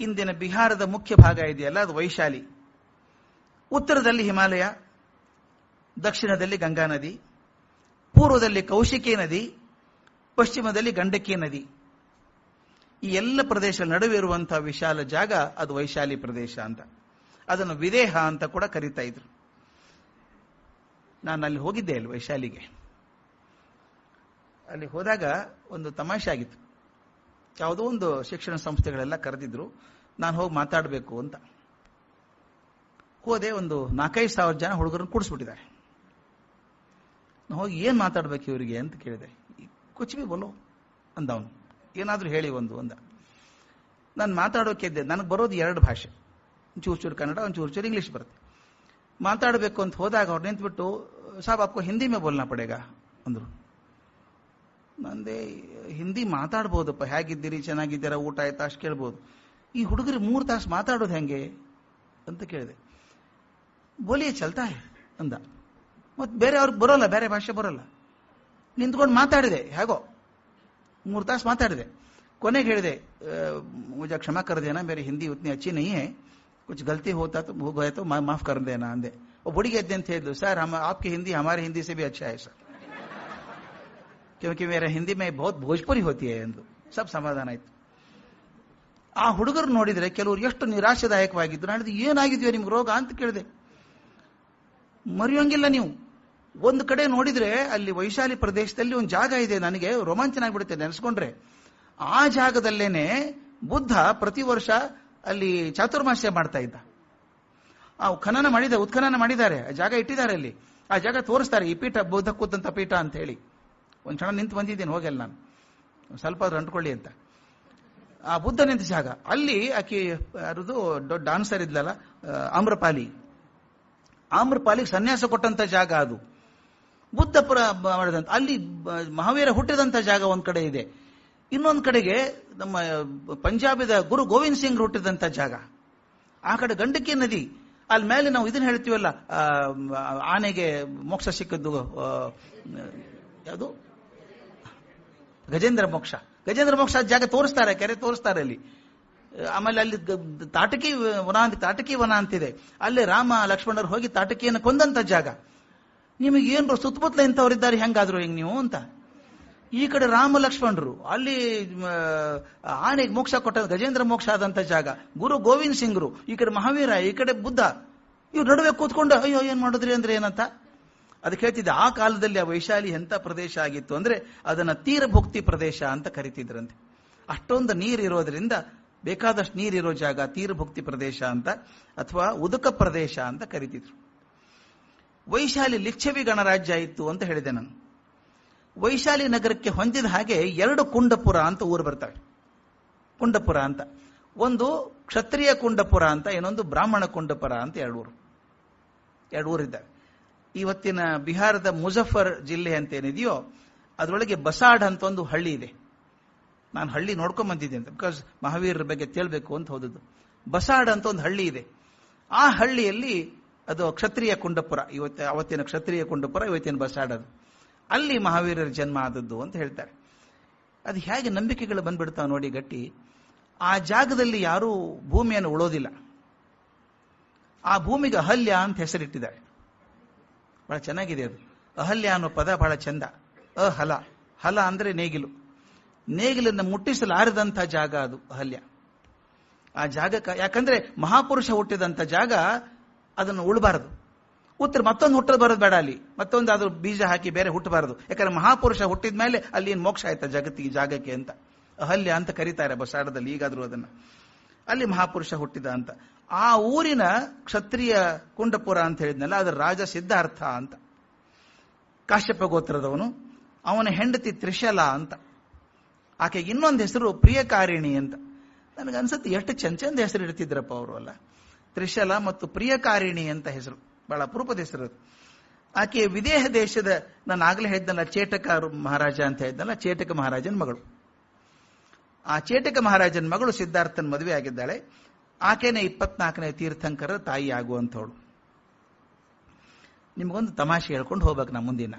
ಇಂದಿನ ಬಿಹಾರದ ಮುಖ್ಯ ಭಾಗ ಇದೆಯಲ್ಲ, ಅದು ವೈಶಾಲಿ. ಉತ್ತರದಲ್ಲಿ ಹಿಮಾಲಯ, ದಕ್ಷಿಣದಲ್ಲಿ ಗಂಗಾ ನದಿ, ಪೂರ್ವದಲ್ಲಿ ಕೌಶಿಕಿ ನದಿ, ಪಶ್ಚಿಮದಲ್ಲಿ ಗಂಡಕಿ ನದಿ. ಈ ಎಲ್ಲ ಪ್ರದೇಶ ನಡುವೆ ಇರುವಂತಹ ವಿಶಾಲ ಜಾಗ ಅದು ವೈಶಾಲಿ ಪ್ರದೇಶ ಅಂತ. ಅದನ್ನು ವಿದೇಹ ಅಂತ ಕೂಡ ಕರೀತಾ ಇದ್ರು. ನಾನು ಅಲ್ಲಿ ಹೋಗಿದ್ದೆ ಅಲ್ಲಿ ವೈಶಾಲಿಗೆ ಅಲ್ಲಿ ಹೋದಾಗ ಒಂದು ತಮಾಷೆ ಆಗಿತ್ತು. ಯಾವುದೋ ಒಂದು ಶಿಕ್ಷಣ ಸಂಸ್ಥೆಗಳೆಲ್ಲ ಕರೆದಿದ್ರು, ನಾನು ಹೋಗಿ ಮಾತಾಡಬೇಕು ಅಂತ. ಹೋದೆ ಒಂದು ನಾಲ್ಕೈದು ಸಾವಿರ ಜನ ಹುಡುಗರನ್ನ ಕೂಡಿಸ್ಬಿಟ್ಟಿದ್ದಾರೆ. ಹೋಗಿ ಏನ್ ಮಾತಾಡ್ಬೇಕು ಇವರಿಗೆ ಅಂತ ಕೇಳಿದೆ. ಕೊಚ್ಚಿ ಬೋಲೋ ಅಂದವನು. ಏನಾದ್ರೂ ಹೇಳಿ ಒಂದು ಅಂದ. ನಾನು ಮಾತಾಡೋಕೆ ಇದ್ದೆ. ನನಗೆ ಬರೋದು ಎರಡು ಭಾಷೆ. ಒಂಚೂರು ಚೂರು ಕನ್ನಡ, ಒಂಚೂರು ಚೂರು ಇಂಗ್ಲೀಷ್ ಬರುತ್ತೆ. ಮಾತಾಡಬೇಕು ಅಂತ ಹೋದಾಗ ಅವ್ರು ನಿಂತ್ಬಿಟ್ಟು, ಸಾಬ್ ಆಪ್ಕೋ ಹಿಂದಿ ಮೇ ಬೋಲ್ನಾ ಪಡೇಗ? ಅಂದ್ರು. ನಂದೆ, ಹಿಂದಿ ಮಾತಾಡ್ಬೋದಪ್ಪ, ಹೇಗಿದ್ದೀರಿ? ಚೆನ್ನಾಗಿದ್ದೀರಾ? ಊಟ ಆಯ್ತಾ? ಅಷ್ಟು ಕೇಳ್ಬೋದು. ಈ ಹುಡುಗರು ಮೂರು ತಾಸು ಮಾತಾಡೋದು ಹೆಂಗೆ ಅಂತ ಕೇಳಿದೆ. ಬೋಲಿಯೇ ಚಲ್ತಾ ಅಂದ. ಮತ್ತೆ ಬೇರೆ ಅವ್ರಿಗೆ ಬರೋಲ್ಲ, ಬೇರೆ ಭಾಷೆ ಬರೋಲ್ಲ. ನಿಂತ್ಕೊಂಡು ಮಾತಾಡಿದೆ, ಹೇಗೋ. ಮೂರು ತಾಸು ಮಾತಾಡಿದೆ. ಕೊನೆಗೆ ಹೇಳಿದೆ ಮುಜ ಕ್ಷಮಾ ಕರೆದೇನಾ ಬೇರೆ ಹಿಂದಿ ಉತ್ನಿ ಅಚ್ಚಿ ನೈ कुछ गलती होता तो हो गया तो माफ कर देना अंदे वो बुढ़ी कहते थे सर हम आपकी हिंदी हमारी हिंदी से भी अच्छा है सर क्योंकि मेरा हिंदी में बहुत भोजपुरी होती है ಎಂದು ಸಬ್ ಸಮಾಧಾನ ಆಯ್ತು ಆ ಹುಡುಗರು ನೋಡಿದ್ರೆ ಕೆಲವರು ಎಷ್ಟು ನಿರಾಶಾದಾಯಕವಾಗಿದ್ರು ನಾನು ಏನಾಗಿದೆಯೋ ನಿಮ್ಗೆ ರೋಗ ಅಂತ ಕೇಳಿದೆ ಮರೆಯೋಂಗಿಲ್ಲ ನೀವು ಒಂದು ಕಡೆ ನೋಡಿದ್ರೆ ಅಲ್ಲಿ ವೈಶಾಲಿ ಪ್ರದೇಶದಲ್ಲಿ ಒಂದು ಜಾಗ ಇದೆ ನನಗೆ ರೋಮಾಂಚನ ಆಗ್ಬಿಡುತ್ತೆ ನೆನೆಸ್ಕೊಂಡ್ರೆ ಆ ಜಾಗದಲ್ಲೇನೆ ಬುದ್ಧ ಪ್ರತಿ ವರ್ಷ ಅಲ್ಲಿ ಚಾತುರ್ಮಾಸ್ಯ ಮಾಡ್ತಾ ಇದ್ದ. ಆ ಖನನ ಮಾಡಿದ, ಉತ್ಖನನ ಮಾಡಿದ್ದಾರೆ. ಆ ಜಾಗ ಇಟ್ಟಿದ್ದಾರೆ ಅಲ್ಲಿ. ಆ ಜಾಗ ತೋರಿಸ್ತಾರೆ, ಈ ಪೀಠ ಬುದ್ಧ ಕೂತಂತ ಪೀಠ ಅಂತ ಹೇಳಿ. ಒಂದ್ ಕ್ಷಣ ನಿಂತು ಬಂದಿದ್ದೀನಿ, ಹೋಗಲ್ಲ ನಾನು. ಸ್ವಲ್ಪ ಆದ್ರೂ ಅಂಟ್ಕೊಳ್ಳಿ ಅಂತ. ಆ ಬುದ್ಧ ನಿಂತ ಜಾಗ. ಅಲ್ಲಿ ಆಕೆ, ಯಾರದು, ದೊಡ್ಡ ಡಾನ್ಸರ್ ಇದ್ಲಲ್ಲ ಆಮ್ರಪಾಲಿ. ಆಮ್ರಪಾಲಿಗೆ ಸನ್ಯಾಸ ಕೊಟ್ಟಂತ ಜಾಗ ಅದು. ಬುದ್ಧಪುರ ಮಾಡಿದಂತ, ಅಲ್ಲಿ ಮಹಾವೀರ ಹುಟ್ಟಿದಂತ ಜಾಗ ಒಂದ್ ಕಡೆ ಇದೆ. ಇನ್ನೊಂದು ಕಡೆಗೆ ನಮ್ಮ ಪಂಜಾಬಿದ ಗುರು ಗೋವಿಂದ್ ಸಿಂಗ್ ಹುಟ್ಟಿದಂತ ಜಾಗ. ಆ ಕಡೆ ಗಂಡಕಿ ನದಿ ಅಲ್ಲಿ ಮೇಲೆ ನಾವು ಇದನ್ನ ಹೇಳ್ತೀವಲ್ಲ ಆನೆಗೆ ಮೋಕ್ಷ ಸಿಕ್ಕದ್ದು ಯಾವುದು? ಗಜೇಂದ್ರ ಮೋಕ್ಷ. ಗಜೇಂದ್ರ ಮೋಕ್ಷ ಜಾಗ ತೋರಿಸ್ತಾರೆ, ಕೆರೆ ತೋರಿಸ್ತಾರೆ ಅಲ್ಲಿ. ಆಮೇಲೆ ಅಲ್ಲಿ ತಾಟಕಿ ವನ ಅಂತ ತಾಟಕಿ ವನ ಅಂತಿದೆ. ಅಲ್ಲಿ ರಾಮ, ಲಕ್ಷ್ಮಣರು ಹೋಗಿ ತಾಟಕಿಯನ್ನು ಕೊಂದಂತ ಜಾಗ. ನಿಮಗೆ ಏನ್ರು ಸುತ್ತಮುತ್ತಲ ಇಂಥವ್ರಿದ್ದಾರೆ ಹೆಂಗಾದ್ರು ಹೆಂಗ್ ನೀವು ಅಂತ. ಈ ಕಡೆ ರಾಮ ಲಕ್ಷ್ಮಣರು, ಅಲ್ಲಿ ಆನೆಗೆ ಮೋಕ್ಷ ಕೊಟ್ಟ ಗಜೇಂದ್ರ ಮೋಕ್ಷ ಆದಂತ ಜಾಗ, ಗುರು ಗೋವಿಂದ್ ಸಿಂಗ್ರು, ಈ ಕಡೆ ಮಹಾವೀರ, ಈ ಕಡೆ ಬುದ್ಧ, ಇವ್ರು ನಡುವೆ ಕೂತ್ಕೊಂಡು, ಅಯ್ಯೋ, ಏನ್ ಮಾಡಿದ್ರಿ ಅಂದ್ರೆ ಏನಂತ? ಅದಕ್ಕೆ ಹೇಳ್ತಿದ್ದೆ, ಆ ಕಾಲದಲ್ಲಿ ಆ ವೈಶಾಲಿ ಎಂತ ಪ್ರದೇಶ ಆಗಿತ್ತು ಅಂದ್ರೆ, ಅದನ್ನ ತೀರಭುಕ್ತಿ ಪ್ರದೇಶ ಅಂತ ಕರಿತಿದ್ರಂತೆ. ಅಷ್ಟೊಂದು ನೀರು ಇರೋದ್ರಿಂದ, ಬೇಕಾದಷ್ಟು ನೀರಿರೋ ಜಾಗ ತೀರಭುಕ್ತಿ ಪ್ರದೇಶ ಅಂತ, ಅಥವಾ ಉದಕ ಪ್ರದೇಶ ಅಂತ ಕರಿತಿದ್ರು. ವೈಶಾಲಿ ಲಿಚ್ಛವಿ ಗಣರಾಜ್ಯ ಇತ್ತು ಅಂತ ಹೇಳಿದೆ ನಾನು. ವೈಶಾಲಿ ನಗರಕ್ಕೆ ಹೊಂದಿದ ಹಾಗೆ ಎರಡು ಕುಂಡಪುರ ಅಂತ ಊರು ಬರ್ತವೆ. ಕುಂಡಪುರ ಅಂತ. ಒಂದು ಕ್ಷತ್ರಿಯ ಕುಂಡಪುರ ಅಂತ, ಇನ್ನೊಂದು ಬ್ರಾಹ್ಮಣ ಕುಂಡಪುರ ಅಂತ ಎರಡು ಊರು. ಎರಡು ಊರಿದ್ದಾವೆ. ಇವತ್ತಿನ ಬಿಹಾರದ ಮುಜಫರ್ ಜಿಲ್ಲೆ ಅಂತ ಏನಿದೆಯೋ ಅದರೊಳಗೆ ಬಸಾಡ್ ಅಂತ ಒಂದು ಹಳ್ಳಿ ಇದೆ. ನಾನು ಹಳ್ಳಿ ನೋಡ್ಕೊಂಡ್ ಬಂದಿದ್ದೆ ಅಂತ ಬಿಕಾಸ್ ಮಹಾವೀರರ ಬಗ್ಗೆ ತಿಳ್ಬೇಕು ಅಂತ ಹೋದದ್ದು. ಬಸಾಡ್ ಅಂತ ಒಂದು ಹಳ್ಳಿ ಇದೆ. ಆ ಹಳ್ಳಿಯಲ್ಲಿ ಅದು ಕ್ಷತ್ರಿಯ ಕುಂಡಪುರ, ಇವತ್ತು ಅವತ್ತಿನ ಕ್ಷತ್ರಿಯ ಕುಂಡಪುರ, ಇವತ್ತಿನ ಬಸಾಡ್ ಅದು. ಅಲ್ಲಿ ಮಹಾವೀರರ ಜನ್ಮ ಆದದ್ದು ಅಂತ ಹೇಳ್ತಾರೆ. ಅದು ಹೇಗೆ ನಂಬಿಕೆಗಳು ಬಂದ್ಬಿಡ್ತಾವೆ ನೋಡಿ ಗಟ್ಟಿ. ಆ ಜಾಗದಲ್ಲಿ ಯಾರೂ ಭೂಮಿಯನ್ನು ಉಳೋದಿಲ್ಲ. ಆ ಭೂಮಿಗೆ ಅಹಲ್ಯ ಅಂತ ಹೆಸರಿಟ್ಟಿದ್ದಾರೆ. ಬಹಳ ಚೆನ್ನಾಗಿದೆ ಅದು. ಅಹಲ್ಯ ಅನ್ನೋ ಪದ ಬಹಳ ಚಂದ. ಅಹಲ. ಹಲ ಅಂದ್ರೆ ನೇಗಿಲು. ನೇಗಿಲನ್ನು ಮುಟ್ಟಿಸಲಾರದಂಥ ಜಾಗ ಅದು, ಅಹಲ್ಯ. ಆ ಜಾಗಕ್ಕೆ ಯಾಕಂದ್ರೆ ಮಹಾಪುರುಷ ಹುಟ್ಟಿದಂಥ ಜಾಗ ಅದನ್ನು ಉಳಬಾರದು. ಉತ್ತರ ಮತ್ತೊಂದು ಹುಟ್ಟಲು ಬರೋದು ಬೇಡ ಅಲ್ಲಿ. ಮತ್ತೊಂದು ಅದು ಬೀಜ ಹಾಕಿ ಬೇರೆ ಹುಟ್ಟಬಾರದು ಯಾಕಂದ್ರೆ ಮಹಾಪುರುಷ ಹುಟ್ಟಿದ ಮೇಲೆ ಅಲ್ಲಿ ಏನು ಮೋಕ್ಷ ಆಯ್ತಾ ಜಗತ್ತಿಗೆ ಜಾಗಕ್ಕೆ ಅಂತ. ಅಹಲ್ಯ ಅಂತ ಕರೀತಾರೆ ಬಸಾಡದಲ್ಲಿ ಈಗಾದ್ರೂ ಅದನ್ನ. ಅಲ್ಲಿ ಮಹಾಪುರುಷ ಹುಟ್ಟಿದ ಅಂತ. ಆ ಊರಿನ ಕ್ಷತ್ರಿಯ ಕುಂಡಪುರ ಅಂತ ಹೇಳಿದ್ನಲ್ಲ ಅದರ ರಾಜ ಸಿದ್ಧಾರ್ಥ ಅಂತ. ಕಾಶ್ಯಪ ಗೋತ್ರದವನು, ಅವನ ಹೆಂಡತಿ ತ್ರಿಶಲ ಅಂತ. ಆಕೆಗೆ ಇನ್ನೊಂದು ಹೆಸರು ಪ್ರಿಯಕಾರಿಣಿ ಅಂತ. ನನಗನ್ಸುತ್ತೆ ಎಷ್ಟು ಚಂದ ಚಂದ ಹೆಸರು ಇಡ್ತಿದ್ರಪ್ಪ ಅವರು ಅಲ್ಲ. ತ್ರಿಶಲ ಮತ್ತು ಪ್ರಿಯಕಾರಿಣಿ ಅಂತ ಹೆಸರು. ಬಹಳ ಅಪರೂಪದ ಹೆಸರು ಆಕೆ ವಿದೇಹ ದೇಶದ ನಾನು ಆಗಲೇ ಹೇಳಿದ್ದಲ್ಲ ಚೇಟಕ ಮಹಾರಾಜ ಅಂತ ಹೇಳಿದ್ದಲ್ಲ ಚೇಟಕ ಮಹಾರಾಜನ ಮಗಳು. ಆ ಚೇಟಕ ಮಹಾರಾಜನ ಮಗಳು ಸಿದ್ಧಾರ್ಥನ ಮದುವೆ ಆಗಿದ್ದಾಳೆ. ಆಕೆನೇ ಇಪ್ಪತ್ನಾಲ್ಕನೇ ತೀರ್ಥಂಕರ ತಾಯಿ ಆಗುವಂಥವಳು. ನಿಮಗೊಂದು ತಮಾಷೆ ಹೇಳ್ಕೊಂಡು ಹೋಗ್ಬೇಕು ನಾ ಮುಂದಿನ.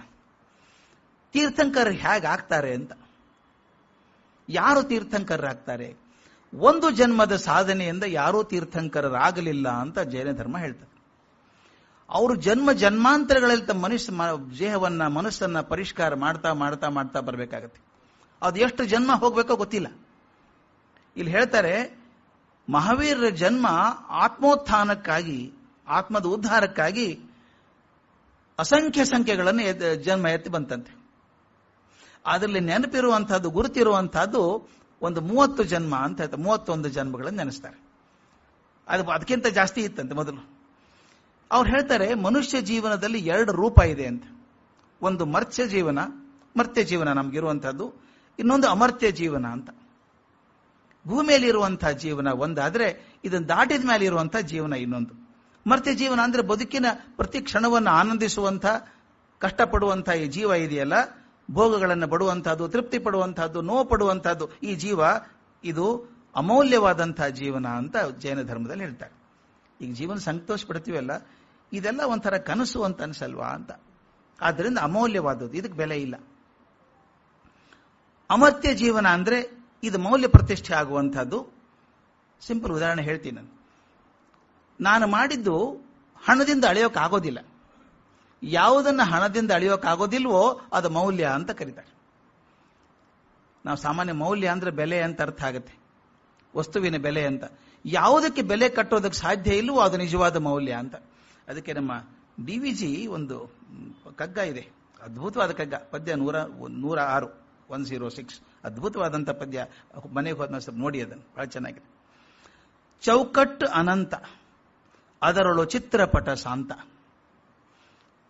ತೀರ್ಥಂಕರ್ ಹೇಗೆ ಆಗ್ತಾರೆ ಅಂತ. ಯಾರು ತೀರ್ಥಂಕರಾಗ್ತಾರೆ ಒಂದು ಜನ್ಮದ ಸಾಧನೆಯಿಂದ ಯಾರೂ ತೀರ್ಥಂಕರರಾಗಲಿಲ್ಲ ಅಂತ ಜೈನ ಧರ್ಮ ಹೇಳ್ತಾರೆ. ಅವರು ಜನ್ಮ ಜನ್ಮಾಂತರಗಳಲ್ಲಿ ತಮ್ಮ ಮನುಷ್ಯ ದೇಹವನ್ನ, ಮನಸ್ಸನ್ನ ಪರಿಷ್ಕಾರ ಮಾಡ್ತಾ ಮಾಡ್ತಾ ಮಾಡ್ತಾ ಬರಬೇಕಾಗತ್ತೆ. ಅದು ಎಷ್ಟು ಜನ್ಮ ಹೋಗ್ಬೇಕೋ ಗೊತ್ತಿಲ್ಲ. ಇಲ್ಲಿ ಹೇಳ್ತಾರೆ, ಮಹಾವೀರರ ಜನ್ಮ ಆತ್ಮೋತ್ಥಾನಕ್ಕಾಗಿ, ಆತ್ಮದ ಉದ್ಧಾರಕ್ಕಾಗಿ ಅಸಂಖ್ಯ ಸಂಖ್ಯೆಗಳನ್ನು ಜನ್ಮ ಎತ್ತಿ ಬಂತಂತೆ. ಅದರಲ್ಲಿ ನೆನಪಿರುವಂತಹದ್ದು, ಗುರುತಿರುವಂತಹದ್ದು ಒಂದು ಮೂವತ್ತು ಜನ್ಮ ಅಂತ ಹೇಳ್ತಾರೆ. ಮೂವತ್ತೊಂದು ಜನ್ಮಗಳನ್ನು ನೆನೆಸ್ತಾರೆ. ಅದು ಅದಕ್ಕಿಂತ ಜಾಸ್ತಿ ಇತ್ತಂತೆ ಮೊದಲು. ಅವ್ರು ಹೇಳ್ತಾರೆ, ಮನುಷ್ಯ ಜೀವನದಲ್ಲಿ ಎರಡು ರೂಪ ಇದೆ ಅಂತ. ಒಂದು ಮರ್ತ್ಯ ಜೀವನ ಮರ್ತ್ಯ ಜೀವನ ನಮಗಿರುವಂತಹದ್ದು ಇನ್ನೊಂದು ಅಮರ್ತ್ಯ ಜೀವನ ಅಂತ. ಭೂಮಿಯಲ್ಲಿ ಇರುವಂತಹ ಜೀವನ ಒಂದಾದ್ರೆ ಇದನ್ನು ದಾಟಿದ ಮೇಲೆ ಇರುವಂತಹ ಜೀವನ ಇನ್ನೊಂದು. ಮರ್ತ್ಯ ಜೀವನ ಅಂದ್ರೆ ಬದುಕಿನ ಪ್ರತಿ ಕ್ಷಣವನ್ನು ಆನಂದಿಸುವಂತ ಕಷ್ಟಪಡುವಂತಹ ಈ ಜೀವ ಇದೆಯಲ್ಲ, ಭೋಗಗಳನ್ನು ಪಡುವಂತಹದ್ದು ತೃಪ್ತಿ ಪಡುವಂತಹದ್ದು ನೋವು ಪಡುವಂತಹದ್ದು ಈ ಜೀವ ಇದು ಅಮೌಲ್ಯವಾದಂತಹ ಜೀವನ ಅಂತ ಜೈನ ಧರ್ಮದಲ್ಲಿ ಹೇಳ್ತಾರೆ. ಈಗ ಜೀವನ ಸಂತೋಷ ಪಡ್ತೀವಲ್ಲ ಇದೆಲ್ಲ ಒಂಥರ ಕನಸು ಅಂತ ಅನ್ಸಲ್ವಾ ಅಂತ. ಆದ್ದರಿಂದ ಅಮೌಲ್ಯವಾದದ್ದು, ಇದಕ್ಕೆ ಬೆಲೆ ಇಲ್ಲ. ಅಮರ್ತ್ಯ ಜೀವನ ಅಂದ್ರೆ ಇದು ಮೌಲ್ಯ ಪ್ರತಿಷ್ಠೆ ಆಗುವಂಥದ್ದು. ಸಿಂಪಲ್ ಉದಾಹರಣೆ ಹೇಳ್ತೀನಿ ನಾನು. ನಾನು ಮಾಡಿದ್ದು ಹಣದಿಂದ ಅಳೆಯೋಕ್ಕಾಗೋದಿಲ್ಲ ಯಾವುದನ್ನ ಹಣದಿಂದ ಅಳೆಯೋಕ್ಕಾಗೋದಿಲ್ವೋ ಅದು ಮೌಲ್ಯ ಅಂತ ಕರೀತಾರೆ. ನಾವು ಸಾಮಾನ್ಯ ಮೌಲ್ಯ ಅಂದ್ರೆ ಬೆಲೆ ಅಂತ ಅರ್ಥ ಆಗುತ್ತೆ. ವಸ್ತುವಿನ ಬೆಲೆ ಅಂತ. ಯಾವುದಕ್ಕೆ ಬೆಲೆ ಕಟ್ಟೋದಕ್ಕೆ ಸಾಧ್ಯ ಇಲ್ವೋ ಅದು ನಿಜವಾದ ಮೌಲ್ಯ ಅಂತ. ಅದಕ್ಕೆ ನಮ್ಮ ಡಿ ವಿ ಜಿ ಒಂದು ಕಗ್ಗ ಇದೆ. ಅದ್ಭುತವಾದ ಕಗ್ಗ. ಪದ್ಯ ನೂರ ನೂರ ಆರು ಒನ್ ಜೀರೋ ಸಿಕ್ಸ್ ಅದ್ಭುತವಾದಂಥ ಪದ್ಯ. ಮನೆಗೆ ಹೋದ ಸರ್ ನೋಡಿ ಅದನ್ನು. ಬಹಳ ಚೆನ್ನಾಗಿದೆ. ಚೌಕಟ್ಟು ಅನಂತ ಅದರೊಳು ಚಿತ್ರಪಟ ಶಾಂತ.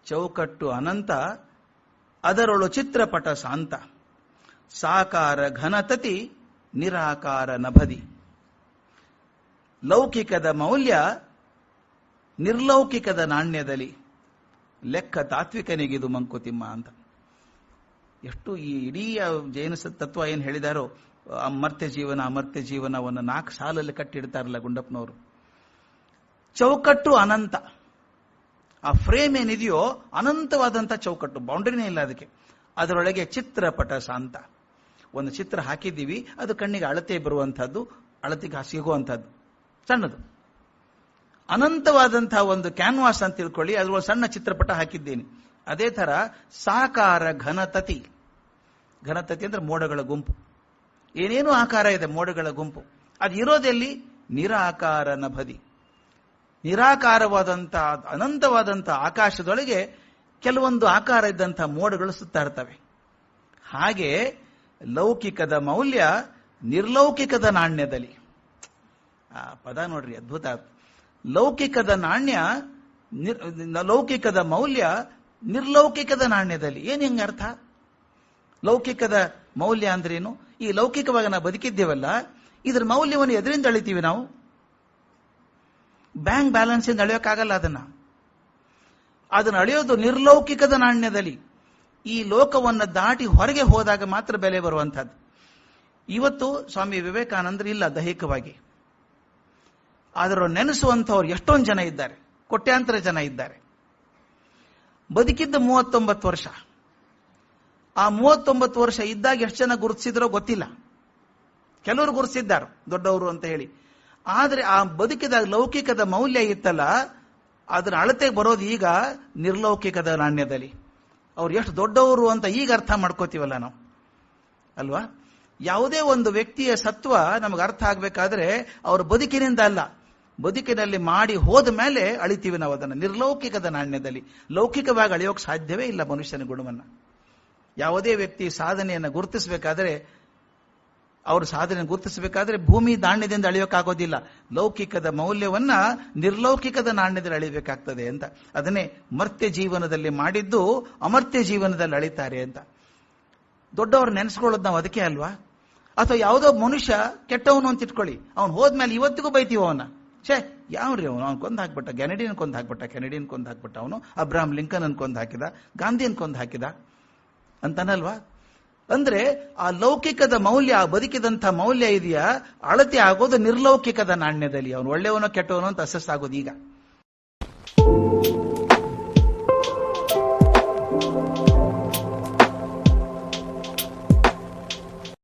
ಚೌಕಟ್ಟು ಅನಂತ ಅದರೊಳು ಚಿತ್ರಪಟ ಶಾಂತ. ಸಾಕಾರ ಘನತತಿ, ನಿರಾಕಾರ ನಭದಿ. ಲೌಕಿಕದ ಮೌಲ್ಯ ನಿರ್ಲೌಕಿಕದ ನಾಣ್ಯದಲ್ಲಿ ಲೆಕ್ಕ ತಾತ್ವಿಕನಿಗಿದು ಮಂಕುತಿಮ್ಮ ಅಂತ. ಎಷ್ಟು ಈ ಇಡೀ ಜೈನ ತತ್ವ ಏನು ಹೇಳಿದಾರೋ ಅಮರ್ತ್ಯ ಜೀವನ, ಅಮರ್ತ್ಯ ಜೀವನವನ್ನು ನಾಲ್ಕು ಸಾಲಲ್ಲಿ ಕಟ್ಟಿಡ್ತಾರಲ್ಲ ಗುಂಡಪ್ಪನವರು. ಚೌಕಟ್ಟು ಅನಂತ. ಆ ಫ್ರೇಮ್ ಏನಿದೆಯೋ ಅನಂತವಾದಂಥ ಚೌಕಟ್ಟು, ಬೌಂಡ್ರಿನೇ ಇಲ್ಲ ಅದಕ್ಕೆ. ಅದರೊಳಗೆ ಚಿತ್ರಪಟ ಶಾಂತ. ಒಂದು ಚಿತ್ರ ಹಾಕಿದ್ದೀವಿ, ಅದು ಕಣ್ಣಿಗೆ ಅಳತೆ ಬರುವಂಥದ್ದು, ಅಳತೆಗೆ ಸಿಗುವಂಥದ್ದು ಸಣ್ಣದು. ಅನಂತವಾದಂತಹ ಒಂದು ಕ್ಯಾನ್ವಾಸ್ ಅಂತ ತಿಳ್ಕೊಳ್ಳಿ, ಅದ್ರೊಳಗೆ ಸಣ್ಣ ಚಿತ್ರಪಟ ಹಾಕಿದ್ದೇನೆ. ಅದೇ ತರ ಸಾಕಾರ ಘನತತಿ. ಘನತತಿ ಅಂದ್ರೆ ಮೋಡಗಳ ಗುಂಪು. ಏನೇನು ಆಕಾರ ಇದೆ ಮೋಡಗಳ ಗುಂಪು. ಅದು ಇರೋದೆಲ್ಲಿ? ನಿರಾಕಾರ ನಭದಿ ನಿರಾಕಾರವಾದಂತಹ ಅನಂತವಾದಂತಹ ಆಕಾಶದೊಳಗೆ ಕೆಲವೊಂದು ಆಕಾರ ಇದ್ದಂಥ ಮೋಡಗಳು ಸುತ್ತಾ ಇರ್ತವೆ. ಹಾಗೆ ಲೌಕಿಕದ ಮೌಲ್ಯ ನಿರ್ಲೌಕಿಕದ ನಾಣ್ಯದಲ್ಲಿ. ಆ, ಪದ ನೋಡ್ರಿ, ಅದ್ಭುತ ಲೌಕಿಕದ ನಾಣ್ಯ ಲೌಕಿಕದ ಮೌಲ್ಯ ನಿರ್ಲೌಕಿಕದ ನಾಣ್ಯದಲ್ಲಿ. ಏನ್ ಹೆಂಗ ಅರ್ಥ? ಲೌಕಿಕದ ಮೌಲ್ಯ ಅಂದ್ರೇನು? ಈ ಲೌಕಿಕವಾಗಿ ನಾವು ಬದುಕಿದ್ದೇವಲ್ಲ, ಇದ್ರ ಮೌಲ್ಯವನ್ನು ಎದರಿಂದ ಅಳಿತೀವಿ ನಾವು? ಬ್ಯಾಂಕ್ ಬ್ಯಾಲೆನ್ಸ್ ಇಂದ ಅಳೆಯೋಕ್ಕಾಗಲ್ಲ ಅದನ್ನ. ಅದನ್ನ ಅಳೆಯೋದು ನಿರ್ಲೌಕಿಕದ ನಾಣ್ಯದಲ್ಲಿ. ಈ ಲೋಕವನ್ನು ದಾಟಿ ಹೊರಗೆ ಹೋದಾಗ ಮಾತ್ರ ಬೆಲೆ ಬರುವಂತಹದ್ದು ಇವತ್ತು ಸ್ವಾಮಿ ವಿವೇಕಾನಂದರು ಇಲ್ಲ ದೈಹಿಕವಾಗಿ. ಆದರೂ ನೆನೆಸುವಂಥವ್ರು ಎಷ್ಟೊಂದು ಜನ ಇದ್ದಾರೆ. ಕೋಟ್ಯಾಂತರ ಜನ ಇದ್ದಾರೆ. ಬದುಕಿದ್ದ ಮೂವತ್ತೊಂಬತ್ತು ವರ್ಷ. ಆ ಮೂವತ್ತೊಂಬತ್ತು ವರ್ಷ ಇದ್ದಾಗ ಎಷ್ಟು ಜನ ಗುರುತಿಸಿದ್ರೋ ಗೊತ್ತಿಲ್ಲ. ಕೆಲವರು ಗುರುತಿಸಿದ್ದಾರೆ, ದೊಡ್ಡವರು ಅಂತ ಹೇಳಿ. ಆದರೆ ಆ ಬದುಕಿದ ಲೌಕಿಕದ ಮೌಲ್ಯ ಇತ್ತಲ್ಲ, ಅದರ ಅಳತೆಗೆ ಬರೋದು ಈಗ ನಿರ್ಲೌಕಿಕದ ನಾಣ್ಯದಲ್ಲಿ. ಅವ್ರು ಎಷ್ಟು ದೊಡ್ಡವರು ಅಂತ ಈಗ ಅರ್ಥ ಮಾಡ್ಕೋತೀವಲ್ಲ ನಾವು. ಅಲ್ವಾ? ಯಾವುದೇ ಒಂದು ವ್ಯಕ್ತಿಯ ಸತ್ವ ನಮಗೆ ಅರ್ಥ ಆಗ್ಬೇಕಾದ್ರೆ ಅವ್ರ ಬದುಕಿನಿಂದ ಅಲ್ಲ. ಬದುಕಿನಲ್ಲಿ ಮಾಡಿ ಹೋದ ಮೇಲೆ ಅಳಿತೀವಿ ನಾವು ಅದನ್ನು. ನಿರ್ಲೌಕಿಕದ ನಾಣ್ಯದಲ್ಲಿ ಲೌಕಿಕವಾಗಿ ಅಳೆಯೋಕೆ ಸಾಧ್ಯವೇ ಇಲ್ಲ ಮನುಷ್ಯನ ಗುಣವನ್ನ. ಯಾವುದೇ ವ್ಯಕ್ತಿ ಸಾಧನೆಯನ್ನು ಗುರುತಿಸಬೇಕಾದ್ರೆ, ಅವರು ಸಾಧನೆ ಗುರುತಿಸಬೇಕಾದ್ರೆ ಭೂಮಿ ನಾಣ್ಯದಿಂದ ಅಳಿಯೋಕ್ಕಾಗೋದಿಲ್ಲ ಲೌಕಿಕದ ಮೌಲ್ಯವನ್ನ ನಿರ್ಲೌಕಿಕದ ನಾಣ್ಯದಲ್ಲಿ ಅಳಿಬೇಕಾಗ್ತದೆ ಅಂತ. ಅದನ್ನೇ ಮರ್ತ್ಯ ಜೀವನದಲ್ಲಿ ಮಾಡಿದ್ದು ಅಮರ್ತ್ಯ ಜೀವನದಲ್ಲಿ ಅಳಿತಾರೆ ಅಂತ. ದೊಡ್ಡವರು ನೆನೆಸ್ಕೊಳ್ಳೋದು ನಾವು ಅದಕ್ಕೆ ಅಲ್ವಾ? ಅಥವಾ ಯಾವುದೋ ಮನುಷ್ಯ ಕೆಟ್ಟವನು ಅಂತ ಇಟ್ಕೊಳ್ಳಿ. ಅವ್ನು ಹೋದ್ಮೇಲೆ ಇವತ್ತಿಗೂ ಬೈತೀವ ಅವನ ಛೇ ಯಾವ್ರಿ ಅವನು? ಅವ್ನು ಕೊಂದು ಹಾಕ್ಬಿಟ್ಟ ಕೆನಡಿಯನ್ ಕೊಂದು ಹಾಕ್ಬಿಟ್ಟ ಕೆನಡಿಯನ್ ಕೊಂದು ಹಾಕ್ಬಿಟ್ಟ ಅವನು? ಅಬ್ರಾಹಂ ಲಿಂಕನ್ ಕೊಂದು ಹಾಕಿದ ಗಾಂಧಿಯನ್ ಕೊಂದು ಹಾಕಿದ? ಅಂತನಲ್ವಾ? ಅಂದ್ರೆ ಆ ಲೌಕಿಕದ ಮೌಲ್ಯ, ಆ ಬದುಕಿದಂಥ ಮೌಲ್ಯ ಇದೆಯಾ? ಅಳತೆ ಆಗೋದು ನಿರ್ಲೌಕಿಕದ ನಾಣ್ಯದಲ್ಲಿ ಅವನು. ಒಳ್ಳೆಯವನೋ ಕೆಟ್ಟವನೋ ಅಂತ ಅಸಸ್ ಆಗೋದು ಈಗ.